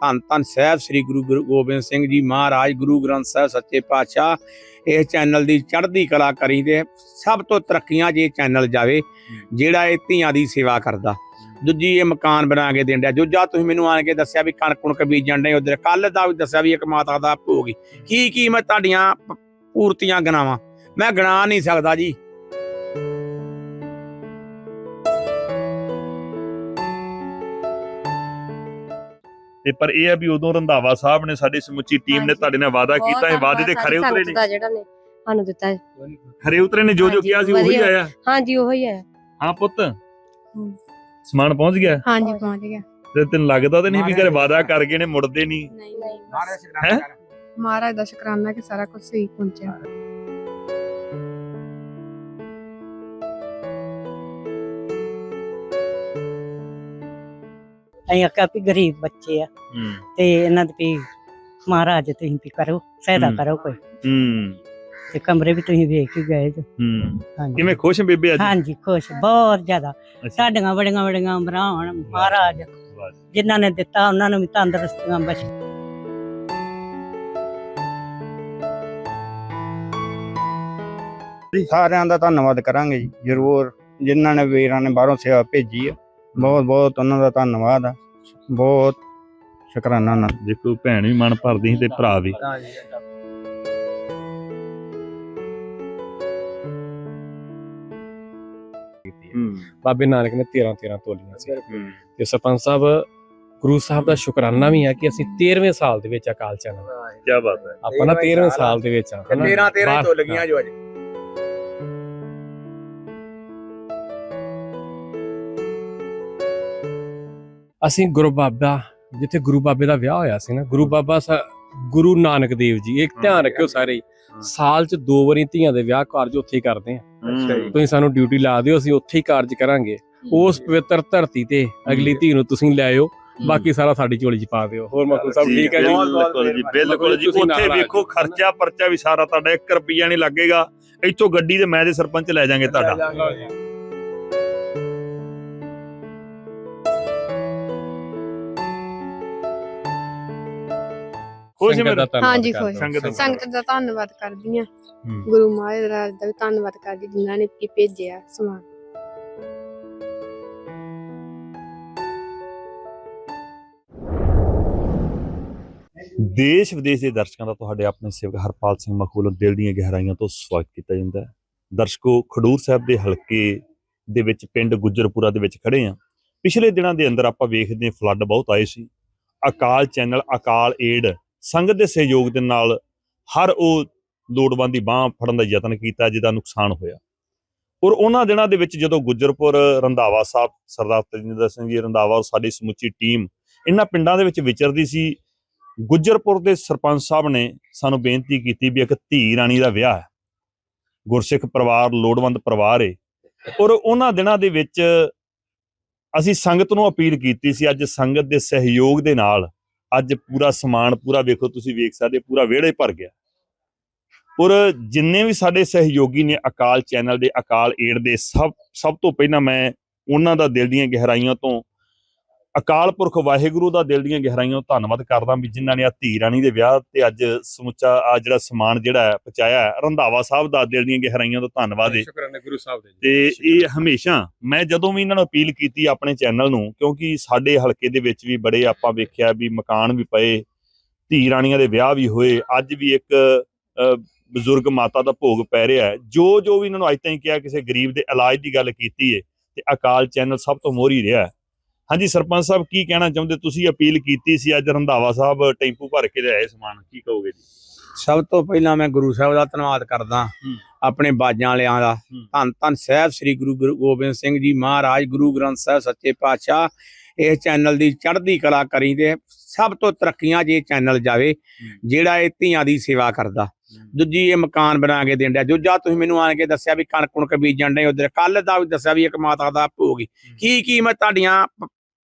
ਧੰਨ ਧੰਨ ਸਾਹਿਬ ਸ੍ਰੀ ਗੁਰੂ ਗੁਰੂ ਗੋਬਿੰਦ ਸਿੰਘ ਜੀ ਮਹਾਰਾਜ, ਗੁਰੂ ਗ੍ਰੰਥ ਸਾਹਿਬ ਸੱਚੇ ਪਾਤਸ਼ਾਹ। ਇਹ ਚੈਨਲ ਦੀ ਚੜ੍ਹਦੀ ਕਲਾ ਕਰੀ ਦੇ, ਸਭ ਤੋਂ ਤਰੱਕੀਆਂ ਜੇ ਚੈਨਲ ਜਾਵੇ, ਜਿਹੜਾ ਇਹ ਧੀਆਂ ਦੀ ਸੇਵਾ ਕਰਦਾ। ਦੂਜੀ ਇਹ ਮਕਾਨ ਬਣਾ ਕੇ ਦੇਣ ਡਿਆ। ਦੂਜਾ ਤੁਸੀਂ ਮੈਨੂੰ ਆਣ ਕੇ ਦੱਸਿਆ ਵੀ ਕਣਕ ਕੁਣਕ ਬੀਜਣ ਦੇ ਉਧਰ। ਕੱਲ ਦਾ ਵੀ ਦੱਸਿਆ ਵੀ ਇੱਕ ਮਾਤਾ ਦਾ ਭੋਗ ਕੀ ਕੀ ਮੈਂ ਤੁਹਾਡੀਆਂ ਪੂਰਤੀਆਂ ਗਣਾਵਾਂ? ਮੈਂ ਗਣਾ ਨਹੀਂ ਸਕਦਾ ਜੀ। ਤੇ ਪਰ ਇਹ ਹੈ ਵੀ ਉਦੋਂ ਰੰਧਾਵਾ ਸਾਹਿਬ ਨੇ ਸਾਡੀ ਸਮੁੱਚੀ ਟੀਮ ਨੇ ਹਾਂਜੀ। ਤੁਹਾਡੇ ਨਾਲ ਵਾਅਦਾ ਕੀਤਾ ਇਹ ਵਾਅਦੇ ਤੇ ਖਰੇ ਉਤਰੇ ਨੇ ਜਿਹੜਾ ਨੇ ਸਾਨੂੰ ਦਿੱਤਾ ਹੈ। ਖਰੇ ਉਤਰੇ ਨੇ ਜੋ ਜੋ ਹਾਂਜੀ, ਕਿਹਾ ਸੀ ਉਹੀ ਵਧੀਆ। ਆਇਆ। ਹਾਂਜੀ ਉਹੀ ਹੈ ਹਾਂ ਪੁੱਤ। ਸਮਾਨ ਪਹੁੰਚ ਗਿਆ? ਹਾਂਜੀ ਪਹੁੰਚ ਗਿਆ। ਤੇ ਤੈਨੂੰ ਲੱਗਦਾ ਤੇ ਨਹੀਂ ਵੀ ਘਰੇ ਵਾਅਦਾ ਕਰ ਗਏ ਨੇ ਮੁੜਦੇ ਨਹੀਂ? ਨਹੀਂ ਨਹੀਂ? ਮਹਾਰਾਜ ਦਾ ਸ਼ੁਕਰਾਨਾ ਕਿ ਸਾਰਾ ਕੁਝ ਸਹੀ ਪਹੁੰਚਿਆ। ਅਸੀਂ ਆਖਿਆ ਵੀ ਗਰੀਬ ਬੱਚੇ ਆ। ਹੂੰ। ਤੇ ਇਹਨਾਂ ਦੀ ਵੀ ਮਹਾਰਾਜ ਤੁਸੀਂ ਵੀ ਕਰੋ ਸਹਾਇਤਾ ਹੂੰ। ਕਰੋ ਕੋਈ। ਹੂੰ। ਤੇ ਕਮਰੇ ਵੀ ਤੁਸੀਂ ਵੇਖ ਹੀ ਗਏ ਜੋ। ਹੂੰ। ਹਾਂਜੀ। ਕਿਵੇਂ ਖੁਸ਼ ਬੇਬੇ ਅੱਜ? ਹਾਂਜੀ ਖੁਸ਼ ਬਹੁਤ ਜ਼ਿਆਦਾ। ਅੱਛਾ। ਸਾਡੀਆਂ ਬੜੀਆਂ ਬੜੀਆਂ ਉਮਰਾਂ ਹੋਣ ਮਹਾਰਾਜ। ਵਾਹ। ਜਿਨ੍ਹਾਂ ਨੇ ਦਿੱਤਾ ਉਹਨਾਂ ਨੂੰ ਵੀ ਤੰਦਰੁਸਤੀਆਂ ਬਖਸ਼। ਸਾਰਿਆਂ ਦਾ ਧੰਨਵਾਦ ਕਰਾਂਗੇ ਜੀ ਜ਼ਰੂਰ। ਜਿਨ੍ਹਾਂ ਨੇ ਵੀਰਾਂ ਨੇ ਬਾਹਰੋਂ ਸੇਵਾ ਭੇਜੀ ਆ ਬਹੁਤ ਬਹੁਤ ਉਹਨਾਂ ਦਾ ਧੰਨਵਾਦ ਆ। ਬਹੁਤ ਸ਼ੁਕਰਾਨਾ ਦਾ ਦੇਖੋ ਭੈਣ ਵੀ ਮਨ ਭਰਦੀ ਸੀ ਤੇ ਭਰਾ ਵੀ। ਹੂੰ। ਬਾਬੇ ਨਾਨਕ ਨੇ 13 13 ਤੋਲੀਆਂ ਸੀ। ਤੇ ਸਰਪੰਚ ਸਾਹਿਬ ਗੁਰੂ ਸਾਹਿਬ ਦਾ ਸ਼ੁਕਰਾਨਾ ਵੀ ਹੈ ਕਿ ਅਸੀਂ 13ਵੇਂ ਸਾਲ ਦੇ ਵਿੱਚ ਅਕਾਲ ਚੈਨਲ ਕੀ ਬਾਤ ਹੈ। ਆਪਾਂ ਨਾ 13ਵੇਂ ਸਾਲ ਦੇ ਵਿੱਚ ਆ ਹਨਾ? 13 13 ਬਾਹਰ- ਤੋਂ ਲੱਗੀਆਂ ਜੋ ਅੱਜ। ਅਸੀਂ ਗੁਰੂ ਬਾਬਾ ਜਿੱਥੇ ਗੁਰੂ ਬਾਬੇ ਦਾ ਵਿਆਹ ਹੋਇਆ ਸੀ ਨਾ ਗੁਰੂ ਬਾਬਾ ਸਾ- ਗੁਰੂ ਨਾਨਕ ਦੇਵ ਜੀ ਇੱਕ ਧਿਆਨ ਰੱਖਿਓ ਸਾਰੇ। ਸਾਲ 'ਚ ਦੋ ਵਾਰੀ ਧੀਆਂ ਦੇ ਵਿਆਹ ਕਾਰਜ ਉੱਥੇ ਹੀ ਕਰਦੇ ਆ। ਤੁਸੀਂ ਸਾਨੂੰ ਡਿਊਟੀ ਲਾ ਦਿਓ ਅਸੀਂ ਉੱਥੇ ਹੀ ਕਾਰਜ ਕਰਾਂਗੇ। ਉਸ ਪਵਿੱਤਰ ਧਰਤੀ ਤੇ ਅਗਲੀ ਧੀ ਨੂੰ ਤੁਸੀਂ ਲਿਆਇਓ ਬਾਕੀ ਸਾਰਾ ਸਾਡੀ ਝੋਲੀ 'ਚ ਪਾ ਦਿਓ। ਹੋਰ ਮਕੂ ਸਭ ਠੀਕ ਹੈ ਜੀ? ਬਿਲਕੁਲ ਜੀ ਬਿਲਕੁਲ ਜੀ। ਉੱਥੇ ਵੇਖੋ। ਖਰਚਾ ਪਰਚਾ ਵੀ ਸਾਰਾ ਤੁਹਾਡਾ 1 ਰੁਪਿਆ ਨਹੀਂ ਲੱਗੇਗਾ। ਇੱਥੋਂ ਗੱਡੀ ਤੇ ਮੈਂ ਦੇ ਸਰਪੰਚ ਲੈ ਜਾਾਂਗੇ ਤੁਹਾਡਾ। ਖੁਸ਼ ਸੰਗਤ ਦਾ ਮੇਰਾ ਧੰਨਵਾਦ ਹਾਂਜੀ, ਕਰਦਾ ਖੁਸ਼। ਸੰਗਤ ਦਾ ਸੰਗਤ ਦਾ ਧੰਨਵਾਦ ਕਰਦੀ ਆ ਹੂੰ। ਗੁਰੂ ਮਹਾਰਾਜ ਦਾ ਵੀ ਧੰਨਵਾਦ ਕਰਦੀ ਜਿਨ੍ਹਾਂ ਨੇ ਕੀ ਭੇਜਿਆ ਸਮਾਨ। ਦੇਸ਼ ਵਿਦੇਸ਼ ਦੇ ਦਰਸ਼ਕਾਂ ਦਾ ਤੁਹਾਡੇ ਆਪਣੇ ਸੇਵਕ ਹਰਪਾਲ ਸਿੰਘ ਮਖੂਲ ਦਿਲ ਦੀਆਂ ਗਹਿਰਾਈਆਂ ਤੋਂ ਸਵਾਗਤ ਕੀਤਾ ਜਾਂਦਾ ਹੈ। ਦਰਸ਼ਕੋ ਖਡੂਰ ਸਾਹਿਬ ਦੇ ਹਲਕੇ ਦੇ ਵਿੱਚ ਪਿੰਡ ਗੁੱਜਰਪੁਰਾ ਦੇ ਵਿੱਚ ਖੜੇ ਆ ਪਿਛਲੇ ਦਿਨਾਂ ਦੇ ਅੰਦਰ ਆਪਾਂ ਵੇਖਦੇ ਹਾਂ ਫਲੱਡ ਬਹੁਤ ਆਏ ਸੀ। ਅਕਾਲ ਚੈਨਲ ਅਕਾਲ ਏਡ ਸੰਗਤ ਦੇ ਸਹਿਯੋਗ ਦੇ ਨਾਲ ਹਰ ਉਹ ਲੋੜਵੰਦ ਦੀ ਬਾਹ ਫੜਨ ਦਾ ਯਤਨ ਕੀਤਾ ਜਿਹਦਾ ਨੁਕਸਾਨ ਹੋਇਆ। ਔਰ ਉਹਨਾਂ ਦਿਨਾਂ ਦੇ ਵਿੱਚ ਜਦੋਂ ਗੁੱਜਰਪੁਰ, ਰੰਧਾਵਾ ਸਾਹਿਬ, ਸਰਦਾਰ ਤਜਿੰਦਰ ਸਿੰਘ ਜੀ, ਰੰਧਾਵਾ ਔਰ ਸਾਡੀ ਸਮੁੱਚੀ ਟੀਮ ਇਹਨਾਂ ਪਿੰਡਾਂ ਦੇ ਵਿੱਚ ਵਿਚਰਦੀ ਸੀ, ਗੁੱਜਰਪੁਰ ਦੇ ਸਰਪੰਚ ਸਾਹਿਬ ਨੇ ਸਾਨੂੰ ਬੇਨਤੀ ਕੀਤੀ ਵੀ ਇੱਕ ਧੀ ਰਾਣੀ ਦਾ ਵਿਆਹ ਹੈ। ਗੁਰਸਿੱਖ ਪਰਿਵਾਰ, ਲੋੜਵੰਦ ਪਰਿਵਾਰ ਏ। ਔਰ ਉਹਨਾਂ ਦਿਨਾਂ ਦੇ ਵਿੱਚ ਅਸੀਂ ਸੰਗਤ ਨੂੰ ਅਪੀਲ ਕੀਤੀ ਸੀ, ਅੱਜ ਸੰਗਤ ਦੇ ਸਹਿਯੋਗ ਦੇ ਨਾਲ ਅੱਜ ਪੂਰਾ ਸਮਾਨ, ਪੂਰਾ ਵੇਖੋ ਤੁਸੀਂ ਵੇਖ ਸਕਦੇ, ਪੂਰਾ ਵਿਹੜੇ ਭਰ ਗਿਆ। ਔਰ ਜਿੰਨੇ ਵੀ ਸਾਡੇ ਸਹਿਯੋਗੀ ਨੇ ਅਕਾਲ ਚੈਨਲ ਦੇ, ਅਕਾਲ ਏਡ ਦੇ, ਸਭ ਸਭ ਤੋਂ ਪਹਿਲਾਂ ਮੈਂ ਉਹਨਾਂ ਦਾ ਦਿਲ ਦੀਆਂ ਗਹਿਰਾਈਆਂ ਤੋਂ ਅਕਾਲ ਪੁਰਖ ਵਾਹਿਗੁਰੂ ਦਾ ਦਿਲ ਦੀਆਂ ਗਹਿਰਾਈਆਂ ਤੋਂ ਧੰਨਵਾਦ ਕਰਦਾ ਵੀ ਜਿਨ੍ਹਾਂ ਨੇ ਆ ਧੀ ਰਾਣੀ ਦੇ ਵਿਆਹ ਤੇ ਅੱਜ ਸਮੁੱਚਾ ਆ ਜਿਹੜਾ ਸਮਾਨ ਜਿਹੜਾ ਪਹੁੰਚਾਇਆ ਹੈ, ਰੰਧਾਵਾ ਸਾਹਿਬ ਦਾ ਦਿਲ ਦੀਆਂ ਗਹਿਰਾਈਆਂ ਤੋਂ ਧੰਨਵਾਦ ਹੈ ਸ਼ੁਕਰਾਨਾ ਗੁਰੂ ਸਾਹਿਬ ਦੇ। ਤੇ ਇਹ ਹਮੇਸ਼ਾ ਮੈਂ ਜਦੋਂ ਵੀ ਇਹਨਾਂ ਨੂੰ ਅਪੀਲ ਕੀਤੀ ਆਪਣੇ ਚੈਨਲ ਨੂੰ ਕਿਉਂਕਿ ਸਾਡੇ ਹਲਕੇ ਦੇ ਵਿੱਚ ਵੀ ਬੜੇ ਆਪਾਂ ਵੇਖਿਆ ਵੀ ਮਕਾਨ ਵੀ ਪਏ ਧੀ ਰਾਣੀਆਂ ਦੇ ਵਿਆਹ ਵੀ ਹੋਏ ਅੱਜ ਵੀ ਇੱਕ ਬਜ਼ੁਰਗ ਮਾਤਾ ਦਾ ਭੋਗ ਪੈ ਰਿਹਾ ਹੈ ਜੋ ਜੋ ਵੀ ਇਹਨਾਂ ਨੂੰ ਅੱਜ ਤਾਈਂ ਕਿਹਾ ਕਿਸੇ ਗਰੀਬ ਦੇ ਇਲਾਜ ਦੀ ਗੱਲ ਕੀਤੀ ਹੈ ਤੇ ਅਕਾਲ ਚੈਨਲ ਸਭ ਤੋਂ ਮੋਹਰੀ ਰਿਹਾ ਹੈ। ਹਾਂਜੀ ਸਰਪੰਚ ਸਾਹਿਬ ਕੀ ਕਹਿਣਾ ਚਾਹੁੰਦੇ? ਤੁਸੀਂ ਅਪੀਲ ਕੀਤੀ ਸੀ ਅੱਜ ਰੰਧਾਵਾ ਸਾਹਿਬ ਟੈਂਪੂ ਭਰ ਕੇ ਲਿਆਏ ਸਮਾਨ ਕੀ ਕਹੋਗੇ ਜੀ? ਸਭ ਤੋਂ ਪਹਿਲਾਂ ਮੈਂ ਗੁਰੂ ਸਾਹਿਬ ਦਾ ਧੰਨਵਾਦ ਕਰਦਾ। ਆਪਣੇ ਬਾਜਾਂ ਵਾਲਿਆਂ ਦਾ। ਧੰਨ ਧੰਨ ਸਾਹਿਬ ਸ੍ਰੀ ਗੁਰੂ ਗੋਬਿੰਦ ਸਿੰਘ ਜੀ ਮਹਾਰਾਜ ਗੁਰੂ ਗ੍ਰੰਥ ਸਾਹਿਬ ਸੱਚੇ ਪਾਤਸ਼ਾਹ ਇਹ ਚੈਨਲ ਦੀ ਚੜ੍ਹਦੀ ਕਲਾ ਕਰੀ ਦੇ ਸਭ ਤੋਂ ਤਰੱਕੀਆਂ ਜੇ ਚੈਨਲ ਜਾਵੇ ਜਿਹੜਾ ਇਹ ਧੀਆਂ ਦੀ ਸੇਵਾ ਕਰਦਾ। ਦੂਜੀ ਇਹ ਮਕਾਨ ਬਣਾ ਕੇ ਦੇਣ ਡਿਆ। ਦੂਜਾ ਤੁਸੀਂ ਮੈਨੂੰ ਆਣ ਕੇ ਦੱਸਿਆ ਵੀ ਕਣਕ ਕੁਣਕ ਬੀਜਣ ਦੇ ਉਧਰ ਕੱਲ ਦਾ ਵੀ ਦੱਸਿਆ ਵੀ ਇੱਕ ਮਾਤਾ ਦਾ ਭੋਗ। ਕੀ ਕੀ ਮੈਂ ਤੁਹਾਡੀਆਂ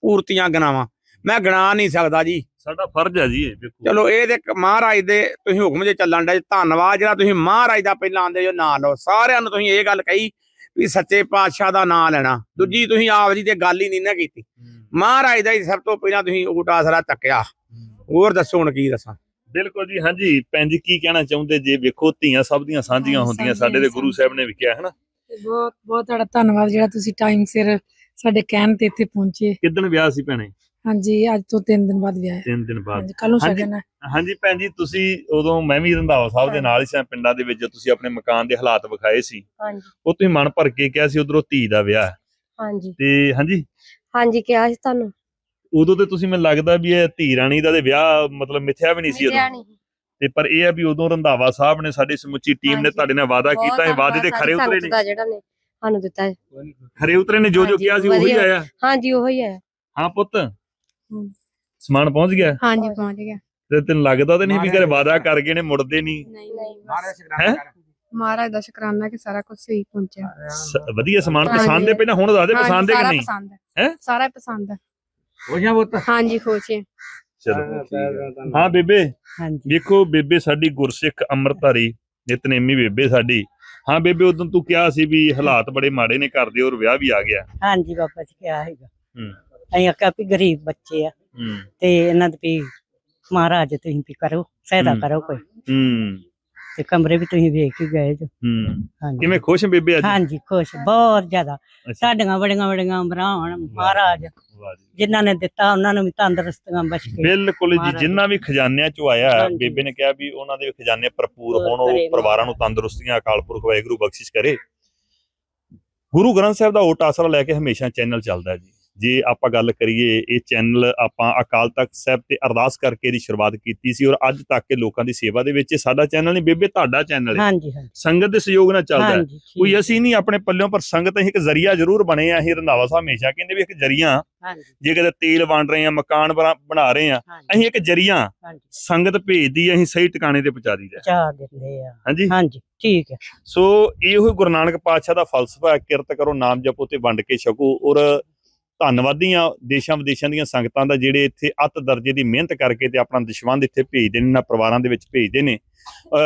ਪੂਰਤੀਆਂ ਗਣਾਵਾਂ ਮੈਂ ਗਣਾ ਨਹੀਂ ਸਕਦਾ ਜੀ। ਸਾਡਾ ਫਰਜ਼ ਹੈ ਜੀ ਇਹ ਦੇਖੋ ਚਲੋ ਇਹ ਤੇ ਮਹਾਰਾਜ ਦੇ ਤੁਸੀਂ ਹੁਕਮ ਜੇ ਚੱਲਣ ਦਾ ਧੰਨਵਾਦ। ਜਿਹੜਾ ਤੁਸੀਂ ਮਹਾਰਾਜ ਦਾ ਪਹਿਲਾਂ ਆਂਦੇ ਜੋ ਨਾਂ ਲਓ ਸਾਰਿਆਂ ਨੂੰ ਤੁਸੀਂ ਇਹ ਗੱਲ ਕਹੀ ਵੀ ਸੱਚੇ ਪਾਤਸ਼ਾਹ ਦਾ ਨਾਂ ਲੈਣਾ। ਦੂਜੀ ਤੁਸੀਂ ਆਪ ਜੀ ਤੇ ਗੱਲ ਹੀ ਨਹੀਂ ਨਾ ਕੀਤੀ। ਮਹਾਰਾਜ ਦਾ ਹੀ ਸਭ ਤੋਂ ਪਹਿਲਾਂ ਤੁਸੀਂ ਊਟ ਆਸਰਾ ਤੱਕਿਆ ਹੋਰ ਦੱਸੋ ਹੁਣ ਕੀ ਦੱਸਾਂ? ਬਿਲਕੁਲ ਜੀ ਹਾਂਜੀ। ਭੈਣ ਜੀ ਕੀ ਕਹਿਣਾ ਚਾਹੁੰਦੇ ਜੇ ਵੇਖੋ ਧੀਆਂ ਸਭ ਦੀਆਂ ਸਾਂਝੀਆਂ ਹੁੰਦੀਆਂ ਸਾਡੇ ਦੇ ਗੁਰੂ ਸਾਹਿਬ ਨੇ ਵੀ ਕਿਹਾ ਹੈ ਨਾ ਬਹੁਤ ਬਹੁਤ ਤੁਹਾਡਾ ਧੰਨਵਾਦ ਜਿਹੜਾ ਤੁਸੀਂ ਟਾਈਮ ਸਿਰ ਸਾਡੇ ਕਹਿਣ ਤੇ ਇੱਥੇ ਪਹੁੰਚੇ। ਕਿਦਣ ਵਿਆਹ ਸੀ ਭੈਣੇ? ਹਾਂਜੀ ਅੱਜ ਤੋਂ 3 ਦਿਨ ਬਾਅਦ ਵਿਆਹ ਹੈ। ਤਿੰਨ ਦਿਨ ਬਾਅਦ। ਹਾਂਜੀ ਕੱਲ ਨੂੰ। ਸ਼ਗਨ ਹੈ। ਹਾਂਜੀ ਭੈਣ ਜੀ ਤੁਸੀਂ ਉਦੋਂ ਮੈਂ ਵੀ ਰੰਧਾਵਾ ਸਾਹਿਬ ਦੇ। ਨਾਲ ਹੀ ਸਾਂ ਪਿੰਡਾਂ ਦੇ ਵਿੱਚ ਤੁਸੀਂ ਆਪਣੇ ਮਕਾਨ ਦੇ ਹਾਲਾਤ ਵਿਖਾਏ ਸੀ। ਹਾਂਜੀ। ਉਹ ਤੁਸੀਂ ਮਨ ਭਰ ਕੇ ਕਿਹਾ ਸੀ ਉਧਰੋਂ ਧੀ ਦਾ ਵਿਆਹ ਹੈ। ਹਾਂਜੀ। ਤੇ ਹਾਂਜੀ? ਹਾਂਜੀ ਕਿਹਾ ਸੀ ਤੁਹਾਨੂੰ। ਉਦੋਂ ਤੇ ਤੁਸੀਂ ਮੈਨੂੰ ਲੱਗਦਾ ਵੀ ਇਹ ਧੀ ਰਾਣੀ ਦਾ ਤੇ ਵਿਆਹ ਮਤਲਬ ਮਿਥਿਆ ਵੀ ਨਹੀਂ ਸੀ ਉਦੋਂ। ਨਹੀਂ। ਤੇ ਪਰ ਇਹ ਹੈ ਵੀ ਉਦੋਂ ਰੰਧਾਵਾ ਸਾਹਿਬ ਨੇ ਸਾਡੀ ਸਮੁੱਚੀ ਟੀਮ ਨੇ। ਤੁਹਾਡੇ ਨਾਲ ਵਾਅਦਾ ਕੀਤਾ ਇਹ ਵਾਅਦੇ ਤੇ ਖਰੇ ਉਤਰੇ ਨੇ। ਸਾਨੂੰ ਦਿੱਤਾ ਹੈ। ਖਰੇ ਉਤਰੇ ਨੇ ਜੋ ਜੋ ਹਾਂਜੀ, ਕਿਹਾ ਸੀ ਉਹੀ ਵਧੀਆ। ਆਇਆ? ਹਾਂਜੀ ਉਹੀ ਹੈ ਹਾਂ ਪੁੱਤ। ਸਮਾਨ ਪਹੁੰਚ ਗਿਆ? ਹਾਂਜੀ ਪਹੁੰਚ ਗਿਆ। ਤੇ ਤੈਨੂੰ ਲੱਗਦਾ ਤੇ ਨਹੀਂ ਵੀ ਘਰੇ ਮਹਾਰਾਜ ਵਾਅਦਾ ਦਾ ਕਰ ਗਏ ਨੇ ਮੁੜਦੇ ਨਹੀਂ? ਨਹੀਂ ਹੈਂ? ਮਹਾਰਾਜ ਦਾ ਸ਼ੁਕਰਾਨਾ ਕਿ ਸਾਰਾ ਕੁਝ ਸਹੀ ਪਹੁੰਚਿਆ। ਸ- ਵਧੀਆ ਸਮਾਨ ਹਾਂਜੀ। ਪਸੰਦ ਹੈ ਪਹਿਲਾਂ ਹੁਣ ਦੱਸ ਦੇ ਹਾਂਜੀ, ਪਸੰਦ ਹੈ ਕਿ ਸਾਰਾ ਨਹੀਂ? ਪਸੰਦ ਹੈ। ਹੈਂ? ਸਾਰਾ ਪਸੰਦ ਹੈ। ਹੋਸ਼ਾਂ ਪੁੱਤ। ਹਾਂਜੀ ਖੁਸ਼ ਹੈ। ਚਲੋ। ਹਾਂ ਬੇਬੇ। ਹਾਂਜੀ। ਵੇਖੋ ਬੇਬੇ ਸਾਡੀ ਗੁਰਸਿੱਖ ਅੰਮ੍ਰਿਤਧਾਰੀ ਨਿਤਨੇਮੀ ਬੇਬੇ ਸਾਡੀ। ਹਾਂ ਬੇਬੇ ਉਦੋਂ ਤੂੰ ਕਿਹਾ ਸੀ ਵੀ ਹਾਲਾਤ ਬੜੇ ਮਾੜੇ ਨੇ ਘਰ ਦੇ ਔਰ ਵਿਆਹ ਵੀ ਆ ਗਿਆ। ਹਾਂਜੀ ਬਾਬਾ ਜੀ ਕਿਹਾ ਹੈਗਾ ਹੂੰ। ਅਸੀਂ ਆਖਿਆ ਵੀ ਗਰੀਬ ਬੱਚੇ ਆ ਹੂੰ। ਤੇ ਇਹਨਾਂ ਦੇ ਵੀ ਮਹਾਰਾਜ ਤੁਸੀਂ ਵੀ ਕਰੋ ਸਹਾਇਤਾ। ਕਰੋ ਕੋਈ। ਹੂੰ। ਤੇ ਕਮਰੇ ਵੀ ਤੁਸੀਂ ਵੇਖ ਕੇ ਗਏ ਜੋ। ਹੂੰ। ਹਾਂਜੀ। ਕਿਵੇਂ ਖੁਸ਼ ਬੇਬੇ ਅੱਜ? ਹਾਂਜੀ ਖੁਸ਼ ਬਹੁਤ ਜ਼ਿਆਦਾ। ਸਾਡੀਆਂ ਬੜੀਆਂ ਬੜੀਆਂ ਉਮਰਾਂ ਹੋਣ ਮਹਾਰਾਜ। ਵਾਹ ਜੀ। ਜਿਨ੍ਹਾਂ ਨੇ ਦਿੱਤਾ ਉਹਨਾਂ ਨੂੰ ਵੀ ਤੰਦਰੁਸਤੀਆਂ ਬਖਸ਼ ਕੇ। ਬਿਲਕੁਲ ਜੀ ਮਹਾਰਾਜ। ਜਿੰਨਾ ਵੀ ਖਜ਼ਾਨਿਆਂ ਚੋਂ ਆਇਆ ਹੈ, ਹਾਂਜੀ। ਬੇਬੇ ਨੇ ਕਿਹਾ ਵੀ ਉਹਨਾਂ ਦੇ ਖਜ਼ਾਨੇ ਭਰਪੂਰ ਹੋਣ ਉਹ ਭਰੇ ਪਰਿਵਾਰਾਂ ਨੂੰ ਤੰਦਰੁਸਤੀਆਂ ਅਕਾਲ ਪੁਰਖ ਵਾਹਿਗੁਰੂ ਬਖਸ਼ਿਸ਼ ਕਰੇ। ਗੁਰੂ ਗ੍ਰੰਥ ਸਾਹਿਬ ਦਾ ਓਟ ਆਸਰਾ ਲੈ ਕੇ ਹਮੇਸ਼ਾ ਚੈਨਲ ਚੱਲਦਾ ਹੈ ਜੀ। ਜੇ ਆਪਾਂ ਗੱਲ ਕਰੀਏ ਇਹ ਚੈਨਲ ਆਪਾਂ ਅਕਾਲ ਤਖਤ ਸਾਹਿਬ ਤੇ ਅਰਦਾਸ ਕਰਕੇ ਦੀ ਸ਼ੁਰੂਆਤ ਕੀਤੀ ਸੀ ਔਰ ਅੱਜ ਤੱਕ ਕੇ ਲੋਕਾਂ ਦੀ ਸੇਵਾ ਦੇ ਵਿੱਚ ਇਹ ਸਾਡਾ ਚੈਨਲ ਨਹੀਂ ਬੇਬੇ ਤੁਹਾਡਾ ਚੈਨਲ ਹੈ। ਹਾਂਜੀ ਹਾਂਜੀ। ਸੰਗਤ ਦੇ ਸਹਿਯੋਗ ਨਾਲ ਚੱਲਦਾ ਹੈ। ਕੋਈ ਅਸੀਂ ਨਹੀਂ ਆਪਣੇ ਪੱਲਿਓਂ ਪਰ ਸੰਗਤ ਇੱਕ ਜ਼ਰੀਆ ਜ਼ਰੂਰ ਬਣੇ ਆ ਅਸੀਂ ਰੰਧਾਵਾ ਸਾਹਿਬ ਹਮੇਸ਼ਾ ਕਹਿੰਦੇ ਵੀ ਇੱਕ ਜ਼ਰੀਆ। ਹਾਂਜੀ। ਜੇ ਕਿਤੇ ਤੇਲ ਵੰਡ ਰਹੇ ਆ ਮਕਾਨ ਬਣਾ ਰਹੇ ਆ ਅਸੀਂ ਇੱਕ ਜ਼ਰੀਆ। ਹਾਂਜੀ। ਸੰਗਤ ਭੇਜਦੀ ਅਸੀਂ ਸਹੀ ਟਿਕਾਣੇ ਤੇ ਪਹੁੰਚਾ ਦਈਦਾ ਚਾਹ ਦਿੰਦੇ ਆ। ਹਾਂਜੀ। ਹਾਂਜੀ ਠੀਕ ਹੈ। ਸੋ ਇਹੋ ਗੁਰੂ ਨਾਨਕ ਪਾਤਸ਼ਾਹ ਦਾ ਫਲਸਫਾ ਕਿਰਤ ਕਰੋ ਨਾਮ ਜਪੋ ਤੇ ਵੰਡ ਕੇ ਛਕੋ ਔਰ ਧੰਨਵਾਦੀ ਆ ਦੇਸ਼ਾਂ ਵਿਦੇਸ਼ਾਂ ਦੀਆਂ ਸੰਗਤਾਂ ਦਾ ਜਿਹੜੇ ਇੱਥੇ ਅੱਤ ਦਰਜੇ ਦੀ ਮਿਹਨਤ ਕਰਕੇ ਤੇ ਆਪਣਾ ਦਸ਼ਵੰਦ ਇੱਥੇ ਭੇਜਦੇ ਨੇ, ਇਹਨਾਂ ਪਰਿਵਾਰਾਂ ਦੇ ਵਿੱਚ ਭੇਜਦੇ ਨੇ।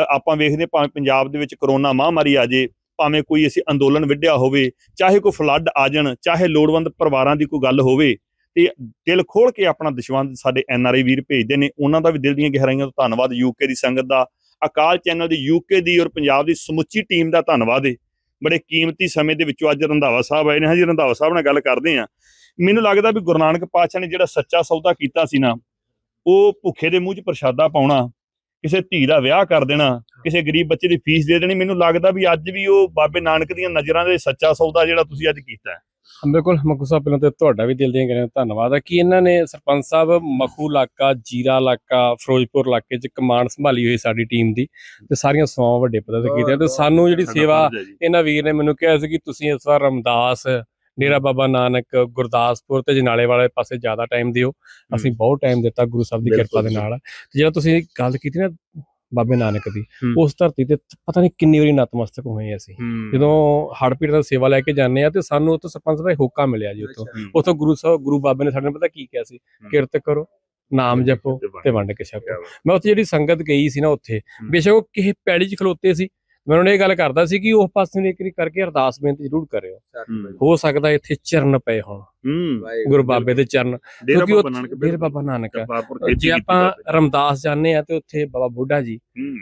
ਆਪਾਂ ਵੇਖਦੇ ਭਾਵੇਂ ਪੰਜਾਬ ਦੇ ਵਿੱਚ ਕਰੋਨਾ ਮਹਾਮਾਰੀ ਆ ਜੇ, ਭਾਵੇਂ ਕੋਈ ਅਸੀਂ ਅੰਦੋਲਨ ਵਿੱਢਿਆ ਹੋਵੇ, ਚਾਹੇ ਕੋਈ ਫਲੱਡ ਆ ਜਾਣ, ਚਾਹੇ ਲੋੜਵੰਦ ਪਰਿਵਾਰਾਂ ਦੀ ਕੋਈ ਗੱਲ ਹੋਵੇ, ਤੇ ਦਿਲ ਖੋਲ ਕੇ ਆਪਣਾ ਦਸ਼ਵੰਦ ਸਾਡੇ ਐਨ ਆਰ ਆਈ ਵੀਰ ਭੇਜਦੇ ਨੇ। ਉਹਨਾਂ ਦਾ ਵੀ ਦਿਲ ਦੀਆਂ ਗਹਿਰਾਈਆਂ ਤੋਂ ਧੰਨਵਾਦ। ਯੂਕੇ ਦੀ ਸੰਗਤ ਦਾ, ਅਕਾਲ ਚੈਨਲ ਦੀ ਯੂਕੇ ਦੀ ਔਰ ਪੰਜਾਬ ਦੀ ਸਮੁੱਚੀ ਟੀਮ ਦਾ ਧੰਨਵਾਦ ਹੈ ਬੜੇ ਕੀਮਤੀ ਸਮੇਂ ਦੇ ਵਿੱਚੋਂ ਅੱਜ ਰੰਧਾਵਾ ਸਾਹਿਬ ਆਏ ਨੇ। ਹਾਂਜੀ, ਰੰਧਾਵਾ ਸਾਹਿਬ ਨਾਲ ਗੱਲ ਕਰਦੇ ਆ ਮੈਨੂੰ ਲੱਗਦਾ ਵੀ ਗੁਰੂ ਨਾਨਕ ਪਾਤਸ਼ਾਹ ਨੇ ਜਿਹੜਾ ਸੱਚਾ ਸੌਦਾ ਕੀਤਾ ਸੀ ਨਾ ਉਹ ਭੁੱਖੇ ਦੇ ਮੂੰਹ 'ਚ ਪ੍ਰਸ਼ਾਦਾ ਪਾਉਣਾ ਕਿਸੇ ਧੀ ਦਾ ਵਿਆਹ ਕਰ ਦੇਣਾ ਕਿਸੇ ਗਰੀਬ ਬੱਚੇ ਦੀ ਫੀਸ ਦੇ ਦੇਣੀ ਮੈਨੂੰ ਲੱਗਦਾ ਵੀ ਅੱਜ ਵੀ ਉਹ ਬਾਬੇ ਨਾਨਕ ਦੀਆਂ ਨਜ਼ਰਾਂ ਦੇ ਸੱਚਾ ਸੌਦਾ ਜਿਹੜਾ ਤੁਸੀਂ ਅੱਜ ਕੀਤਾ ਹੈ ਬਿਲਕੁਲ ਮਖੂ ਸਾਹਿਬ ਪਹਿਲਾਂ ਤੇ ਤੁਹਾਡਾ ਵੀ ਦਿਲ ਦੀਆਂ ਗੱਲਾਂ ਧੰਨਵਾਦ ਹੈ ਕਿ ਇਹਨਾਂ ਨੇ ਸਰਪੰਚ ਸਾਹਿਬ ਮਖੂ ਇਲਾਕਾ ਜੀਰਾ ਇਲਾਕਾ ਫਿਰੋਜ਼ਪੁਰ ਇਲਾਕੇ 'ਚ ਕਮਾਂਡ ਸੰਭਾਲੀ ਹੋਈ ਸਾਡੀ ਟੀਮ ਦੀ ਤੇ ਸਾਰੀਆਂ ਸੇਵਾਵਾਂ ਵੱਡੇ ਪੱਧਰ ਤੇ ਕੀਤੀਆਂ ਤੇ ਸਾਨੂੰ ਜਿਹੜੀ ਸੇਵਾ। ਇਹਨਾਂ ਵੀਰ ਨੇ ਮੈਨੂੰ ਕਿਹਾ ਸੀ ਕਿ ਤੁਸੀਂ ਇਸ ਵਾਰ ਰਮਦਾਸ ਡੇਰਾ ਬਾਬਾ ਨਾਨਕ ਗੁਰਦਾਸਪੁਰ ਤੇ ਜਨਾਲੇ ਵਾਲੇ ਪਾਸੇ ਜ਼ਿਆਦਾ ਟਾਈਮ ਦਿਓ ਅਸੀਂ ਬਹੁਤ ਟਾਈਮ ਦਿੱਤਾ ਗੁਰੂ ਸਾਹਿਬ ਦੀ ਕਿਰਪਾ ਦੇ। ਨਾਲ ਤੇ ਜਿਹੜਾ ਤੁਸੀਂ ਗੱਲ ਕੀਤੀ ਨਾ ਬਾਬੇ ਨਾਨਕ ਦੀ। ਉਸ ਧਰਤੀ ਤੇ ਪਤਾ ਨਹੀਂ ਕਿੰਨੀ ਵਾਰੀ ਨਤਮਸਤਕ ਹੋਏ ਅਸੀਂ। ਜਦੋਂ ਹੜਪੀੜ ਦਾ ਸੇਵਾ ਲੈ ਕੇ ਜਾਂਦੇ ਆ ਤੇ ਸਾਨੂੰ ਉੱਥੋਂ ਸਰਪੰਚ ਦਾ ਹੋਕਾ ਮਿਲਿਆ ਜੀ ਉੱਥੋਂ। ਉੱਥੋਂ ਗੁਰੂ ਸਾਹਿਬ ਗੁਰੂ ਬਾਬੇ ਨੇ ਸਾਡੇ ਨੂੰ ਪਤਾ ਕੀ ਕਿਹਾ ਸੀ। ਕਿਰਤ ਕਰੋ ਨਾਮ ਜਪੋ ਤੇ ਵੰਡ ਕੇ ਛਕੋ। ਮੈਂ ਉੱਥੇ ਜਿਹੜੀ ਸੰਗਤ ਗਈ ਸੀ ਨਾ ਉੱਥੇ। ਬੇਸ਼ੱਕ ਉਹ ਕਿਸੇ ਪੈੜੀ 'ਚ ਖਲੋਤੇ ਸੀ ਮੈਂ ਉਹਨਾਂ ਨੂੰ ਇਹ ਗੱਲ ਕਰਦਾ ਸੀ ਕਿ ਉਸ ਪਾਸੇ ਨੂੰ ਇੱਕ ਵਾਰੀ ਕਰਕੇ ਅਰਦਾਸ ਬੇਨਤੀ ਜ਼ਰੂਰ ਕਰਿਓ। ਹੂੰ। ਸਕਦਾ ਇੱਥੇ ਚਰਨ ਪਏ ਹੋਣ। ਹੂੰ। ਗੁਰੂ ਬਾਬੇ ਦੇ ਚਰਨ। ਕਿਉਂਕਿ ਉਹ ਡੇਰਾ ਬਾਬਾ ਨਾਨਕ ਜੇ ਆਪਾਂ। ਰਮਦਾਸ ਜਾਂਦੇ ਆ ਤੇ ਉੱਥੇ ਬਾਬਾ ਬੁੱਢਾ ਜੀ। ਹੂੰ।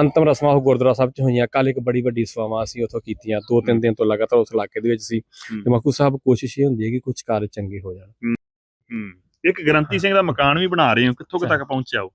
ਅੰਤਮ ਰਸਮਾਂ ਉਹ ਗੁਰਦੁਆਰਾ ਸਾਹਿਬ ਚ ਹੋਈਆਂ। ਕੱਲ ਇੱਕ ਬੜੀ ਵੱਡੀ ਸੇਵਾਵਾਂ ਅਸੀਂ ਉੱਥੋਂ ਕੀਤੀਆਂ। ਦੋ ਤਿੰਨ ਦਿਨ ਤੋਂ ਲਗਾਤਾਰ ਉਸ ਇਲਾਕੇ ਦੇ ਵਿੱਚ ਸੀ। ਤੇ ਮਖੂ ਸਾਹਿਬ ਕੋਸ਼ਿਸ਼ ਇਹ ਹੁੰਦੀ ਹੈ ਕਿ ਕੁਝ ਕਾਰਜ ਚੰਗੇ ਹੋ ਜਾਣ। ਹੂੰ। ਇੱਕ ਗਰੰਤੀ ਸਿੰਘ ਦਾ ਮਕਾਨ ਵੀ ਬਣਾ ਰਹੇ ਹੋ। ਕਿੱਥੋਂ ਕੁ ਤੱਕ ਪਹੁੰਚਿਆ ਉਹ?